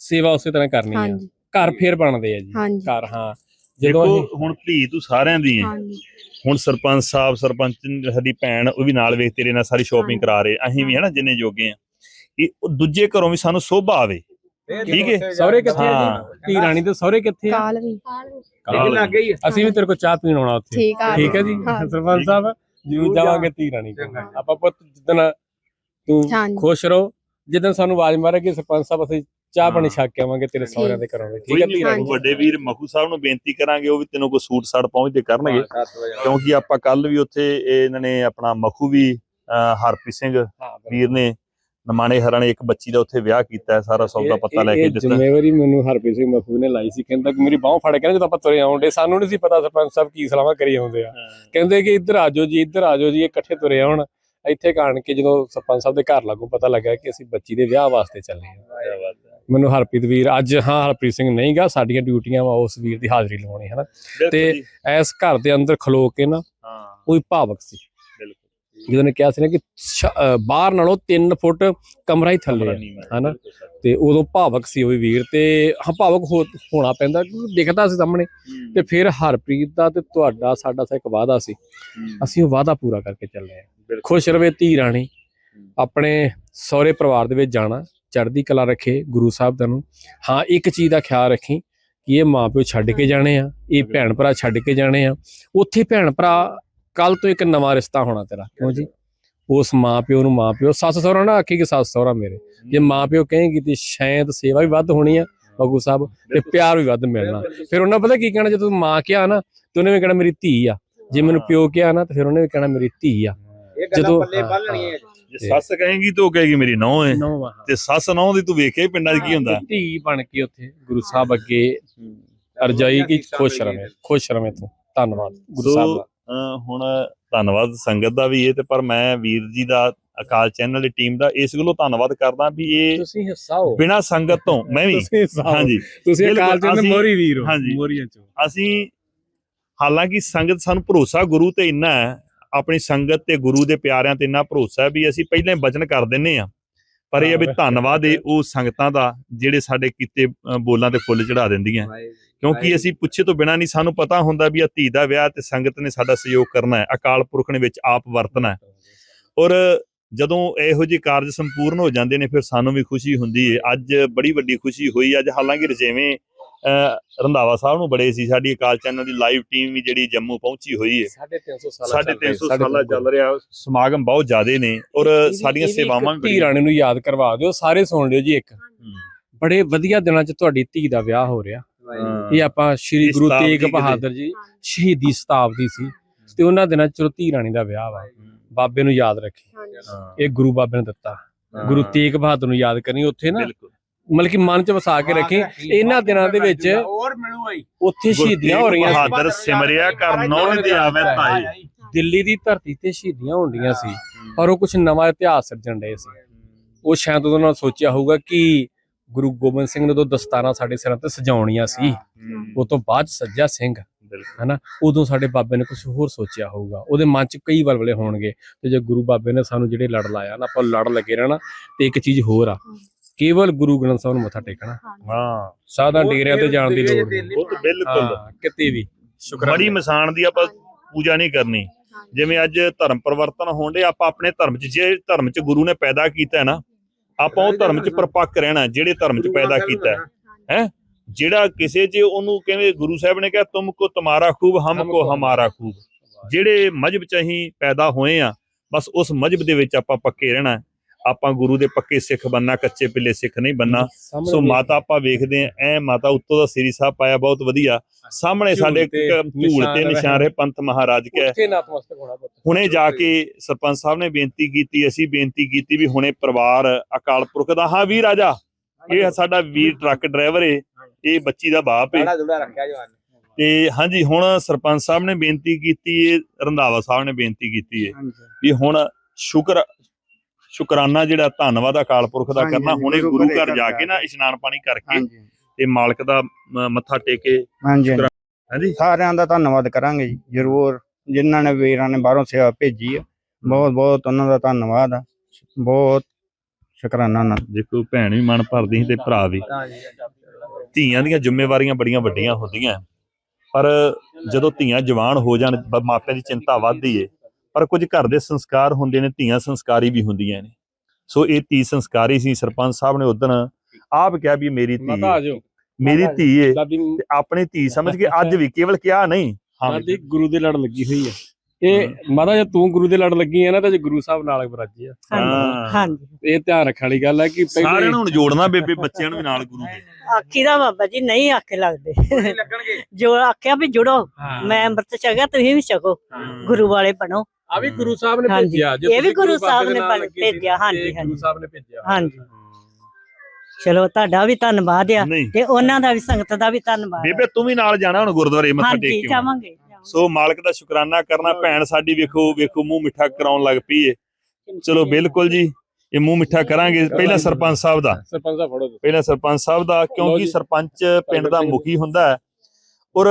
ਸੇਵਾ ਉਸੇ ਤਰ੍ਹਾਂ ਕਰਨੀ ਹਾਂਜੀ। ਘਰ ਫੇਰ ਬਣਦੇ ਆ ਜੀ। ਘਰ ਹਾਂ। ਜਦੋਂ ਦੇਖੋ ਅਸੀਂ ਹੁਣ ਧੀ ਤੂੰ ਸਾਰਿਆਂ ਦੀ ਹੈ ਹਾਂਜੀ। ਹੁਣ ਸਰਪੰਚ ਸਾਹਿਬ ਸਰਪੰਚ ਸਾਡੀ ਭੈਣ ਉਹ ਵੀ ਨਾਲ ਵੇਖ ਤੇਰੇ ਨਾਲ ਸਾਰੀ ਸ਼ਾਪਿੰਗ। ਕਰਾ ਰਹੇ ਅਸੀਂ ਵੀ ਹਨਾ ਜਿੰਨੇ ਜੋਗੇ ਆ। ਇਹ ਉਹ ਦੂਜੇ ਘਰੋਂ ਵੀ ਸਾਨੂੰ ਸੋਭਾ ਆਵੇ। ਠੀਕ ਹੈ ਸਹੁਰੇ ਕਿੱਥੇ ਆ। ਜੀ? ਧੀ ਰਾਣੀ ਦੇ ਸਹੁਰੇ ਕਿੱਥੇ ਆ? ਕਾਲ ਵੀ। ਕਾਲ। ਲੱਗੇ ਹੀ ਅਸੀਂ ਵੀ ਤੇਰੇ ਕੋਲ ਚਾਹ ਪੀਣ ਆਉਣਾ ਉੱਥੇ। ਠੀਕ ਆ ਠੀਕ ਹੈ ਜੀ। ਸਰਪੰਚ ਸਾਹਿਬ ਜਰੂਰ ਜਾਵਾਂਗੇ ਧੀ ਰਾਣੀ ਕੋਲ। ਆਪਾਂ ਪੁੱਤ ਜਿੱਦਣ ਤੂੰ ਖੁਸ਼ ਰਹੋ ਜਿੱਦਣ ਸਾਨੂੰ ਆਵਾਜ਼ ਮਾਰੇਗੀ ਸਰਪੰਚ ਸਾਹਿਬ ਅਸੀਂ ਚਾਹ ਪਾਣੀ। ਛਕ ਕੇ ਆਵਾਂਗੇ ਤੇਰੇ ਸਹੁਰਿਆਂ ਦੇ ਘਰੋਂ ਵੀ ਠੀਕ ਹੈ ਨਹੀਂ ਧੀ ਰਾਣੀ ਵੱਡੇ ਵੀਰ ਮਖੂ ਸਾਹਿਬ ਨੂੰ ਬੇਨਤੀ ਕਰਾਂਗੇ ਉਹ ਵੀ ਤੈਨੂੰ ਕੋਈ ਸੂਟ ਸਾੜ ਪਹੁੰਚਦੇ ਕਰਨਗੇ। ਕਿਉਂਕਿ ਆਪਾਂ ਕੱਲ ਵੀ ਉੱਥੇ ਇਹ ਇਹਨਾਂ ਨੇ ਆਪਣਾ ਮਖੂ ਵੀ ਹਰਪ੍ਰੀਤ ਸਿੰਘ। ਵੀਰ ਨੇ ਨਮਾਣੇ ਹਰਾਂ ਨੇ ਇੱਕ ਬੱਚੀ ਦਾ ਉੱਥੇ ਵਿਆਹ ਕੀਤਾ ਹੈ ਸਾਰਾ ਸੌਦਾ ਪਤਾ ਲੈ ਕੇ ਇਹ ਦਿੱਤਾ। ਜ਼ਿੰਮੇਵਾਰੀ ਮੈਨੂੰ ਹਰਪ੍ਰੀਤ ਸਿੰਘ ਮਖੂ ਨੇ ਲਾਈ ਸੀ ਕਹਿੰਦਾ ਕਿ ਮੇਰੀ ਬਾਹ ਫੜ ਕੇ ਜਦੋਂ ਆਪਾਂ ਤੁਰੇ ਆਉਂਦੇ ਸਾਨੂੰ ਨਹੀਂ ਸੀ ਪਤਾ ਸਰਪੰਚ ਸਾਹਿਬ ਕੀ ਸਲਾਹਾਂ ਕਰੀ ਆਉਂਦੇ ਆ। ਕਹਿੰਦੇ ਕਿ ਇੱਧਰ ਆ ਜਾਓ ਜੀ ਇੱਧਰ ਆ ਜਾਓ ਜੀ ਇਹ ਇਕੱਠੇ ਤੁਰੇ ਆਉਣ। ਇੱਥੇ ਕਾਣ ਕੇ ਜਦੋਂ ਸਰਪੰਚ ਸਾਹਿਬ ਦੇ ਘਰ ਲੱਗੂ ਪਤਾ ਲੱਗਾ ਕਿ ਅਸੀਂ ਬੱਚੀ ਦੇ ਵਿਆਹ ਵਾਸਤੇ ਚੱਲੇ ਹਾਂ। ਮੈਨੂੰ ਹਰਪ੍ਰੀਤ ਵੀਰ ਅੱਜ ਹਾਂ ਹਰਪ੍ਰੀਤ ਸਿੰਘ ਨਹੀਂ ਗਾ ਸਾਡੀਆਂ ਡਿਊਟੀਆਂ ਵਾ ਉਸ ਵੀਰ ਦੀ ਹਾਜ਼ਰੀ ਲਵਾਉਣੀ ਹੈ ਨਾ ਤੇ ਐਸ ਘਰ ਦੇ ਅੰਦਰ ਖਲੋ ਕੇ ਨਾ ਹਾਂ। ਵੀ ਭਾਵਕ ਸੀ। ਜਦੋਂ ਨੇ ਕਿਹਾ ਸੀ ਨਾ ਕਿ ਬਾਹਰ ਨਾਲੋਂ 3 ਫੁੱਟ ਕਮਰਾ ਹੀ ਥੱਲੇ ਆ ਹਨਾ? ਤੇ ਉਦੋਂ ਭਾਵਕ ਸੀ ਉਹ ਵੀਰ ਤੇ ਹਾਂ ਭਾਵਕ ਹੋ- ਹੋਣਾ ਪੈਂਦਾ ਕਿਉਂਕਿ ਦਿਖਦਾ ਸੀ ਸਾਹਮਣੇ। ਤੇ ਫਿਰ ਹਰਪ੍ਰੀਤ ਦਾ ਤੇ ਤੁਹਾਡਾ ਸਾਡਾ ਤਾਂ ਇੱਕ ਵਾਅਦਾ ਸੀ। ਅਸੀਂ ਉਹ ਵਾਅਦਾ ਪੂਰਾ ਕਰਕੇ ਚੱਲੇ ਆ। ਖੁਸ਼ ਰਵੇ ਧੀ ਰਾਣੀ। ਆਪਣੇ ਸਹੁਰੇ ਪਰਿਵਾਰ ਦੇ ਵਿੱਚ ਜਾਣਾ। ਚੜ੍ਹਦੀ ਕਲਾ ਰੱਖੇ ਗੁਰੂ ਸਾਹਿਬ ਦਾ ਨੂੰ। ਹਾਂ ਇੱਕ ਚੀਜ਼ ਦਾ ਖਿਆਲ ਰੱਖੀ ਕਿ ਇਹ ਮਾਪਿਓ ਛੱਡ ਕੇ ਜਾਣੇ ਆ ਇਹ ਭੈਣ ਭਰਾ ਛੱਡ ਕੇ ਜਾਣੇ ਆ। ਉੱਥੇ ਭੈਣ ਭਰਾ ਕੱਲ ਤੋਂ ਇੱਕ ਨਵਾਂ ਰਿਸ਼ਤਾ ਹੋਣਾ ਤੇਰਾ। ਕਿਉਂ ਜੀ? ਉਸ ਮਾਪਿਓ ਨੂੰ ਮਾਪਿਓ ਸੱਸ ਸਹੁਰਾ ਨਾ ਆਖੀ ਕਿ ਸੱਸ ਸਹੁਰਾ ਮੇਰੇ। ਜੇ ਮਾਪਿਓ ਕਹੇਗੀ ਤੇ ਸ਼ਾਇਦ ਸੇਵਾ ਵੀ ਵੱਧ ਹੋਣੀ ਆ ਬਾਬੂ ਸਾਹਿਬ ਤੇ ਪਿਆਰ ਵੀ ਵੱਧ ਮਿਲਣਾ। ਫਿਰ ਉਹਨਾਂ ਪਤਾ ਕੀ ਕਹਿਣਾ ਜਦੋਂ ਮਾਂ ਕਿਹਾ ਨਾ ਤੇ ਉਹਨੇ ਵੀ ਕਹਿਣਾ ਮੇਰੀ ਧੀ ਆ। ਜੇ ਮੈਨੂੰ ਪਿਓ ਕਿਹਾ ਨਾ ਤੇ ਫਿਰ ਉਹਨੇ ਵੀ ਕਹਿਣਾ ਮੇਰੀ ਧੀ ਆ। ਜਦੋਂ ਪੱਲੇ ਬੰਨਣੀਆਂ ਜੇ ਸੱਸ ਕਹੇਗੀ ਤਾਂ ਉਹ ਕਹੇਗੀ ਮੇਰੀ ਨੌਂ ਹੈ। ਤੇ ਸੱਸ ਨੌਂ ਦੀ ਤੂੰ ਵੇਖਿਆ ਹੀ ਪਿੰਡਾਂ 'ਚ ਕੀ ਹੁੰਦਾ? ਧੀ ਬਣ ਕੇ ਉੱਥੇ ਗੁਰੂ ਸਾਹਿਬ ਅੱਗੇ ਅਰਜਾਈ ਕਿ ਖੁਸ਼ ਰਵੇਂ ਖੁਸ਼ ਰਵੇਂ ਤੂੰ। ਧੰਨਵਾਦ ਗੁਰੂ ਸਾਹਿਬ ਦਾ। ਹੁਣ ਧੰਨਵਾਦ ਸੰਗਤ ਦਾ ਵੀ ਇਹ ਤੇ ਪਰ ਮੈਂ ਵੀਰ ਜੀ ਦਾ ਅਕਾਲ ਚੈਨਲ ਦੀ ਟੀਮ ਦਾ ਇਸ ਗੱਲੋਂ ਧੰਨਵਾਦ ਕਰਦਾ ਵੀ ਇਹ ਤੁਸੀਂ ਹਿੱਸਾ ਹੋ। ਬਿਨਾ ਸੰਗਤ ਤੋਂ ਮੈਂ ਵੀ। ਹਾਂਜੀ। ਤੁਸੀਂ ਅਕਾਲ ਅਸੀਂ- ਮੋਰੀ ਵੀਰ ਹੋ। ਮੋਰੀਆਂ ਚੋਂ। ਅਸੀਂ ਹਾਲਾਂਕਿ ਸੰਗਤ ਸਾਨੂੰ ਭਰੋਸਾ ਗੁਰੂ ਤੇ ਇੰਨਾ ਹੈ ਆਪਣੀ ਸੰਗਤ ਤੇ ਗੁਰੂ ਦੇ ਪਿਆਰਿਆਂ ਤੇ ਇੰਨਾ ਭਰੋਸਾ ਹੈ ਵੀ ਅਸੀਂ ਪਹਿਲਾਂ ਹੀ ਵਚਨ ਕਰ ਦਿੰਨੇ ਆ। ਪਰ ਇਹ ਵੀ ਧੰਨਵਾਦ। ਇਹ ਉਹ ਸੰਗਤਾਂ ਦਾ ਜਿਹੜੇ ਸਾਡੇ ਕੀਤੇ ਬੋਲਾਂ ਤੇ ਫੁੱਲ ਚੜਾ ਦਿੰਦੀਆਂ। ਕਿਉਂਕਿ ਅਸੀਂ ਪੁੱਛੇ ਤੋਂ ਬਿਨਾ ਨਹੀਂ ਸਾਨੂੰ ਪਤਾ ਹੁੰਦਾ ਵੀ ਆ ਧੀ ਦਾ ਵਿਆਹ ਤੇ ਸੰਗਤ ਨੇ ਸਾਡਾ ਸਹਿਯੋਗ ਕਰਨਾ ਹੈ ਅਕਾਲ ਪੁਰਖ ਨੇ ਵਿੱਚ ਆਪ ਵਰਤਣਾ ਹੈ। ਔਰ ਜਦੋਂ ਇਹੋ ਜਿਹੇ ਕਾਰਜ ਸੰਪੂਰਨ ਹੋ ਜਾਂਦੇ ਨੇ ਫਿਰ ਸਾਨੂੰ ਵੀ ਖੁਸ਼ੀ ਹੁੰਦੀ ਹੈ ਅੱਜ ਬੜੀ ਵੱਡੀ ਖੁਸ਼ੀ ਹੋਈ ਅੱਜ ਹਾਲਾਂਕਿ ਰਜੇਵੇਂ ਰੰਧਾਵਾ ਸਾਹਿਬ ਨੂੰ ਬੜੇ ਸੀ ਸਾਡੀ ਅਕਾਲ ਚੈਨਲ ਦੀ ਲਾਈਵ ਟੀਮ ਵੀ ਜਿਹੜੀ ਜੰਮੂ ਪਹੁੰਚੀ ਹੋਈ ਹੈ 350 ਸਾਲ ਸਾਢੇ 300 ਸਾਲਾ ਚੱਲ ਰਿਹਾ ਸਮਾਗਮ ਬਹੁਤ ਜ਼ਿਆਦੇ ਨੇ ਔਰ ਸਾਡੀਆਂ ਸੇਵਾਵਾਂ ਵੀ ਧੀ ਰਾਣੀ ਨੂੰ ਯਾਦ ਕਰਵਾ ਦਿਓ ਸਾਰੇ ਸੁਣ ਲਿਓ ਜੀ ਇੱਕ। ਬੜੇ ਵਧੀਆ ਦਿਨਾਂ 'ਚ ਤੁਹਾਡੀ ਧੀ ਦਾ ਵਿਆਹ ਹੋ ਰਿਹਾ। ਇਹ ਆਪਾਂ ਸ਼੍ਰੀ ਗੁਰੂ ਤੇਗ। ਬਹਾਦਰ ਜੀ ਸ਼ਹੀਦੀ ਸ਼ਤਾਬਦੀ ਸੀ ਤੇ ਉਹਨਾਂ ਦਿਨਾਂ 'ਚ ਚਲੋ ਧੀ ਰਾਣੀ ਦਾ ਵਿਆਹ ਵਾ। ਬਾਬੇ ਨੂੰ ਯਾਦ ਰੱਖੀ। ਇਹ ਗੁਰੂ ਬਾਬੇ ਨੇ ਦਿੱਤਾ। ਗੁਰੂ ਤੇਗ ਬਹਾਦਰ ਨੂੰ ਯਾਦ ਕਰਨੀ ਉੱਥੇ ਨਾ। ਬਿਲਕੁਲ। ਮਤਲਬ ਕਿ ਮਨ 'ਚ ਵਸਾ ਕੇ ਰੱਖੀ। ਇਹਨਾਂ ਦਿਨਾਂ ਦੇ ਵਿੱਚ ਹੋਰ ਮਿਲੂਗਾ ਹੀ ਉੱਥੇ ਸ਼ਹੀਦੀਆਂ ਹੋ ਰਹੀਆਂ ਸੀ। ਬਹਾਦਰ ਸਿਮਰਿਆ ਕਰ ਨੌਨ ਦੇ ਆਵੇ ਤਾਈ ਦਿੱਲੀ ਦੀ ਧਰਤੀ ਤੇ ਸ਼ਹੀਦੀਆਂ ਹੁੰਦੀਆਂ ਸੀ। ਪਰ ਉਹ ਕੁਝ ਨਵਾਂ ਇਤਿਹਾਸ ਸਿਰਜਣ ਡਏ ਸੀ। ਉਹ ਸ਼ਾਇਦ ਉਹਨਾਂ ਨੇ ਸੋਚਿਆ ਹੋਊਗਾ ਕਿ ਗੁਰੂ ਗੋਬਿੰਦ ਸਿੰਘ ਨੇ ਤੋਂ ਦਸਤਾਰਾਂ ਸਾਡੇ ਸਿਰਾਂ ਤੇ ਸਜਾਉਣੀਆਂ ਸੀ। ਉਹ ਤੋਂ ਬਾਅਦ ਸੱਜਾ ਸਿੰਘ ਹਨਾ? ਉਦੋਂ ਸਾਡੇ ਬਾਬੇ ਨੇ ਕੁਝ ਹੋਰ ਸੋਚਿਆ ਹੋਊਗਾ। ਉਹਦੇ ਮਨ 'ਚ ਕਈ ਵਲਵਲੇ ਹੋਣਗੇ। ਤੇ ਜੇ ਗੁਰੂ ਬਾਬੇ ਨੇ ਸਾਨੂੰ ਜਿਹੜੇ ਲੜ ਲਾਇਆ ਨਾ ਆਪਾਂ ਲੜ ਲੱਗੇ ਰਹਿਣਾ ਤੇ ਇੱਕ ਚੀਜ਼ ਹੋਰ ਆ। ਕੇਵਲ ਗੁਰੂ ਗ੍ਰੰਥ ਸਾਹਿਬ ਨੂੰ ਮੱਥਾ ਟੇਕਣਾ। ਹਾਂ। ਸਾਦਾ ਡੇਰਿਆਂ ਤੇ ਜਾਣ ਦੀ ਲੋੜ ਨਹੀਂ। ਉਹ ਤਾਂ ਬਿਲਕੁਲ। ਹਾਂ ਕਿਤੇ ਵੀ। ਸ਼ੁਕਰ ਬੜੀ ਮਸਾਨ ਦੀ ਆਪਾਂ ਪੂਜਾ ਨਹੀਂ ਕਰਨੀ। ਜਿਵੇਂ ਅੱਜ ਧਰਮ ਪਰਿਵਰਤਨ ਹੋਣ ਦੇ ਆਪਾਂ ਆਪਣੇ ਧਰਮ 'ਚ ਜੇ ਧਰਮ 'ਚ ਗੁਰੂ ਨੇ ਪੈਦਾ ਕੀਤਾ ਹੈ ਨਾ ਆਪਾਂ ਉਹ ਧਰਮ 'ਚ ਪਰਪੱਕ ਰਹਿਣਾ ਜਿਹੜੇ ਧਰਮ 'ਚ ਪੈਦਾ ਕੀਤਾ ਹੈ। ਹੈ? ਜਿਹੜਾ ਕਿਸੇ 'ਚ ਉਹਨੂੰ ਕਹਿੰਦੇ ਗੁਰੂ ਸਾਹਿਬ ਨੇ ਕਿਹਾ ਤੁਮ ਕੋ ਤੁਮਾਰਾ ਖੂਬ ਹਮ ਕੋ ਹਮਾਰਾ ਖੂਬ। ਜਿਹੜੇ ਮਜਬ 'ਚ ਅਸੀਂ ਪੈਦਾ ਹੋਏ ਆ ਬਸ ਉਸ ਮਜਬ ਦੇ ਵਿੱਚ ਆਪਾਂ ਪੱਕੇ ਰਹਿਣਾ। ਆਪਾਂ ਗੁਰੂ ਦੇ ਪੱਕੇ ਸਿੱਖ ਬੰਨਾ ਕੱਚੇ ਪਿੱਲੇ ਸਿੱਖ ਨਹੀਂ ਬੰਨਾ। ਸੋ ਮਾਤਾ ਆਪਾਂ ਵੇਖਦੇ ਆ ਐ ਮਾਤਾ ਉੱਤੋਂ ਦਾ ਸ੍ਰੀ ਸਾਹਿਬ ਪਾਇਆ ਬਹੁਤ ਵਧੀਆ। ਸਾਹਮਣੇ ਸਾਡੇ ਨਿਸ਼ਾਨ ਤੇ। ਨਿਸ਼ਾਨ ਰਹੇ ਪੰਥ ਮਹਾਰਾਜ ਕੇ। ਹੋਣਾ ਜਾ ਕੇ ਸਰਪੰਚ ਸਾਹਿਬ ਨੇ ਬੇਨਤੀ ਕੀਤੀ ਅਸੀਂ ਬੇਨਤੀ ਕੀਤੀ ਵੀ ਹੁਣੇ ਪਰਿਵਾਰ ਅਕਾਲ ਪੁਰਖ ਦਾ ਹਾਂ ਵੀਰ ਰਾਜਾ ਇਹ ਸਾਡਾ ਵੀਰ ਟਰੱਕ ਡਰਾਈਵਰ ਏ ਇਹ ਬੱਚੀ ਦਾ ਬਾਪ ਏ। ਤੇ ਹਾਂਜੀ ਹੁਣ ਸਰਪੰਚ ਸਾਹਿਬ ਨੇ ਬੇਨਤੀ ਕੀਤੀ ਏ ਰੰਧਾਵਾ ਸਾਹਿਬ ਨੇ ਬੇਨਤੀ ਕੀਤੀ ਏ। ਵੀ ਹੁਣ ਸ਼ੁਕਰ ਸ਼ੁਕਰਾਨਾ ਜਿਹੜਾ ਧੰਨਵਾਦ ਅਕਾਲ ਪੁਰਖ ਦਾ ਕਰਨਾ ਹੁਣੇ ਗੁਰੂ ਘਰੇ ਜਾ ਕੇ ਨਾ ਇਸ਼ਨਾਨ ਪਾਣੀ ਕਰਕੇ ਤੇ ਮਾਲਕ ਦਾ ਮੱਥਾ ਟੇਕੇ ਹਾਂਜੀ ਸਾਰਿਆਂ ਦਾ ਧੰਨਵਾਦ ਕਰਾਂਗੇ ਜੀ ਜ਼ਰੂਰ। ਜਿਨ੍ਹਾਂ ਨੇ ਵੀਰਾਂ ਨੇ ਬਾਹਰੋਂ ਸੇਵਾ ਭੇਜੀ ਆ ਬਹੁਤ ਬਹੁਤ ਉਹਨਾਂ ਦਾ ਧੰਨਵਾਦ ਆ। ਬਹੁਤ ਸ਼ੁਕਰਾਨਾ ਦਾ। ਦੇਖੋ ਭੈਣ ਵੀ ਮਨ ਭਰਦੀ ਸੀ ਤੇ ਭਰਾ ਵੀ। ਧੀਆਂ ਦੀਆਂ ਜ਼ਿੰਮੇਵਾਰੀਆਂ ਬੜੀਆਂ ਵੱਡੀਆਂ ਹੁੰਦੀਆਂ। ਪਰ ਜਦੋਂ ਧੀਆਂ ਜਵਾਨ ਹੋ ਜਾਣ ਮਾਪਿਆਂ ਦੀ ਚਿੰਤਾ ਵੱਧਦੀ ਏ ਪਰ ਕੁਝ ਘਰ ਦੇ ਸੰਸਕਾਰ ਹੁੰਦੇ ਨੇ ਧੀਆਂ ਸੰਸਕਾਰੀ ਵੀ ਹੁੰਦੀਆਂ ਨੇ। ਸੋ ਇਹ ਧੀ ਸੰਸਕਾਰੀ ਸੀ ਸਰਪੰਚ ਸਾਹਿਬ ਨੇ ਉਦੋਂ ਆਪ ਕਿਹਾ ਵੀ ਮੇਰੀ ਧੀ ਮੇਰੀ ਧੀ ਏ। ਤੇ ਆਪਣੀ ਧੀ ਸਮਝ ਕੇ ਅੱਜ ਵੀ ਕੇਵਲ ਕਿਹਾ ਨਹੀਂ। ਹਾਂ ਗੁਰੂ ਦੇ ਲੜ ਲੱਗੀ ਹੋਈ ਆ। ਇਹ ਮਾਤਾ ਜੇ ਤੂੰ ਗੁਰੂ ਦੇ ਲੜ ਲੱਗੀ ਆ ਨਾ ਤਾਂ ਜੇ ਗੁਰੂ ਸਾਹਿਬ ਨਾਲ ਬਰਾਜੀ ਆ। ਹਾਂ। ਹਾਂਜੀ। ਇਹ ਧਿਆਨ ਰੱਖਣ ਵਾਲੀ ਗੱਲ ਹੈ ਕਿ ਸਾਰਿਆਂ ਨੂੰ ਹੁਣ ਜੋੜਨਾ ਬੇਬੇ ਬੱਚਿਆਂ ਨੂੰ ਵੀ ਨਾਲ ਗੁਰੂ ਦੇ। ਆਖੀ ਦਾ ਬਾਬਾ ਜੀ ਨਹੀਂ ਆਖੇ ਲੱਗਦੇ। ਲੱਗਣਗੇ। ਜੋ ਆਖਿਆ ਵੀ ਜੁੜੋ। ਹਾਂ। ਮੈਂ ਅੰਮ੍ਰਿਤ ਛਕਿਆ ਤੁਸੀਂ ਵੀ ਛਕੋ। ਗੁਰੂ ਵਾਲੇ ਬਣੋ। ਆ ਵੀ ਗੁਰੂ ਸਾਹਿਬ ਨੇ ਹਾਂਜੀ। ਭੇਜਿਆ ਜੇ ਇਹ ਵੀ ਤੁਸੀਂ ਗੁਰੂ ਬਾਬੇ ਸਾਹਿਬ ਦੇ ਨੇ ਨਾਲ ਬਣ- ਲੱਗੇ ਸੀ, ਭੇਜਿਆ, ਹਾਂਜੀ, ਇਹ ਹਾਂਜੀ। ਗੁਰੂ ਸਾਹਿਬ ਨੇ ਭੇਜਿਆ ਹਾਂਜੀ ਚਲੋ ਤੁਹਾਡਾ ਵੀ ਧੰਨਵਾਦ ਆ ਨਹੀਂ ਤੇ ਉਹਨਾਂ ਦਾ ਵੀ ਸੰਗਤ ਦਾ ਵੀ ਧੰਨਵਾਦ ਆ। ਬੇਬੇ ਤੂੰ ਵੀ ਨਾਲ ਜਾਣਾ ਹੁਣ ਗੁਰਦੁਆਰੇ ਮੱਥਾ ਹਾਂਜੀ ਟੇਕ ਕੇ ਆਉਣਾ। ਜਾਵਾਂਗੇ ਜਾਵਾਂਗੇ। ਸੋ ਮਾਲਕ ਦਾ ਸ਼ੁਕਰਾਨਾ ਕਰਨਾ ਭੈਣ ਸਾਡੀ ਵੇਖੋ ਵੇਖੋ ਮੂੰਹ ਮਿੱਠਾ ਕਰਾਉਣ ਲੱਗ ਪਈ ਏ ਚਲੋ ਬਿਲਕੁਲ ਜੀ ਇਹ ਮੂੰਹ ਮਿੱਠਾ ਕਰਾਂਗੇ ਪਹਿਲਾਂ ਸਰਪੰਚ ਸਾਹਿਬ ਦਾ ਸਰਪੰਚ ਸਾਹਿਬ ਫੜੋ ਤੁਸੀਂ। ਪਹਿਲਾਂ ਸਰਪੰਚ ਸਾਹਿਬ ਦਾ ਕਿਉਂਕਿ ਜੀ। ਸਰਪੰਚ ਪਿੰਡ ਦਾ ਮੁਖੀ ਹੁੰਦਾ ਹੈ ਔਰ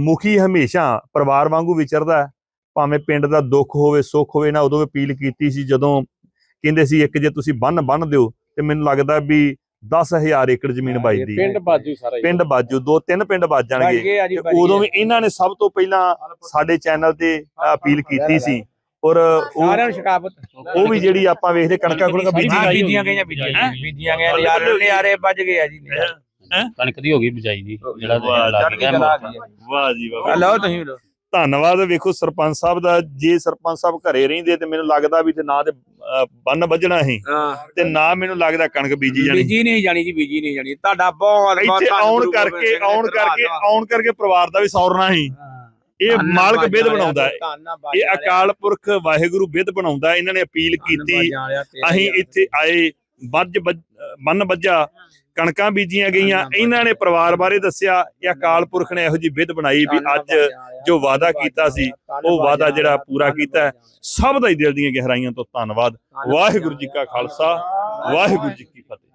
ਮੁਖੀ ਹਮੇਸ਼ਾ ਪਰਿਵਾਰ ਵਾਂਗੂ ਵਿਚਰਦਾ ਹੈ ਭਾਵੇਂ ਪਿੰਡ ਦਾ ਦੁੱਖ ਹੋਵੇ ਸੁੱਖ ਹੋਵੇ ਨਾ ਉਦੋਂ ਵੀ ਅਪੀਲ ਕੀਤੀ ਸੀ ਜਦੋਂ ਕਹਿੰਦੇ ਸੀ ਇੱਕ ਜੇ ਤੁਸੀਂ ਬੰਨ ਬੰਨ ਦਿਓ ਤੇ ਮੈਨੂੰ ਲੱਗਦਾ ਵੀ 10000 ਏਕੜ ਜ਼ਮੀਨ ਵੱਜਦੀ ਹੈ ਪਿੰਡ ਬਾਜੂ ਸਾਰਾ। ਪਿੰਡ ਬਾਜੂ ਦੋ ਤਿੰਨ ਪਿੰਡ ਵੱਜ ਜਾਣਗੇ। ਉਦੋਂ ਵੀ ਇਹਨਾਂ ਨੇ ਸਭ ਤੋਂ ਪਹਿਲਾਂ ਸਾਡੇ ਚੈਨਲ ਤੇ ਅਪੀਲ ਕੀਤੀ ਸੀ। ਔਰ ਉਹ ਸਾਰਿਆਂ ਨੂੰ ਸ਼ਿਕਾਬਤ ਉਹ ਵੀ ਜਿਹੜੀ ਆਪਾਂ ਵੇਖਦੇ ਕਣਕਾਂ ਬੀਜੀ ਬੀਜੀਆਂ ਗਈਆਂ ਬੀਜੀਆਂ ਗਈਆਂ। ਨਜ਼ਾਰੇ ਨਜ਼ਾਰੇ ਵੱਜ ਗਏ ਆ ਜੀ ਕਣਕ ਦੀ ਹੋ ਗਈ ਬਿਜਾਈ ਦੀ ਜਿਹੜਾ ਵਾਹ, ਲੱਗ ਗਿਆ। ਕਲਾ ਜੀ ਵਾਹ। ਲਓ ਤੁਸੀਂ ਲਓ। ਧੰਨਵਾਦ ਵੇਖੋ ਸਰਪੰਚ ਸਾਹਿਬ ਦਾ ਜੇ ਸਰਪੰਚ ਸਾਹਿਬ ਘਰੇ ਰਹਿੰਦੇ ਤੇ ਮੈਨੂੰ ਲੱਗਦਾ ਵੀ ਤੇ ਨਾ ਤੇ ਬੰਨ ਵੱਜਣਾ ਸੀ ਤੇ ਨਾ ਮੈਨੂੰ ਲੱਗਦਾ ਕਣਕ ਬੀਜੀ ਜਾਣੀ। ਬੀਜੀ ਨਹੀਂ ਜਾਣੀ ਜੀ ਬੀਜੀ ਨਹੀਂ ਜਾਣੀ। ਤੁਹਾਡਾ ਬਹੁਤ ਬਹੁਤ ਇੱਥੇ ਆਉਣ ਕਰਕੇ ਆਉਣ ਕਰਕੇ। ਆਉਣ ਕਰਕੇ ਪਰਿਵਾਰ ਦਾ ਵੀ ਸੌਰਨਾ ਸੀ। ਇਹ ਮਾਲਕ ਵਾਲਿਆ ਬਣਾਉਂਦਾ ਇਹ ਅਕਾਲ ਪੁਰਖ ਵਾਹਿਗੁਰੂ ਬਿੱਦ ਬਣਾਉਂਦਾ। ਇਹਨਾਂ ਨੇ ਅਪੀਲ ਕੀਤੀ ਅਸੀਂ ਇੱਥੇ ਆਏ ਵੱਜ ਬੰਨ ਵੱਜਾ ਕਣਕਾਂ ਬੀਜੀਆਂ ਗਈਆਂ। ਇਹਨਾਂ ਨੇ ਪਰਿਵਾਰ ਬਾਰੇ ਦੱਸਿਆ ਇਹ ਅਕਾਲ ਪੁਰਖ ਨੇ ਇਹੋ ਜੀ ਬਿੱਦ ਬਣਾਈ ਵੀ ਅੱਜ ਜੋ ਵਾਅਦਾ ਕੀਤਾ ਸੀ ਉਹ ਵਾਅਦਾ ਜਿਹੜਾ ਪੂਰਾ ਕੀਤਾ ਸਭ ਦਾ ਹੀ ਦਿਲ ਦੀਆਂ ਗਹਿਰਾਈਆਂ ਤੋਂ ਧੰਨਵਾਦ। ਵਾਹਿਗੁਰੂ ਜੀ ਕਾ ਖਾਲਸਾ ਵਾਹਿਗੁਰੂ ਜੀ ਕੀ ਫਤਿਹ।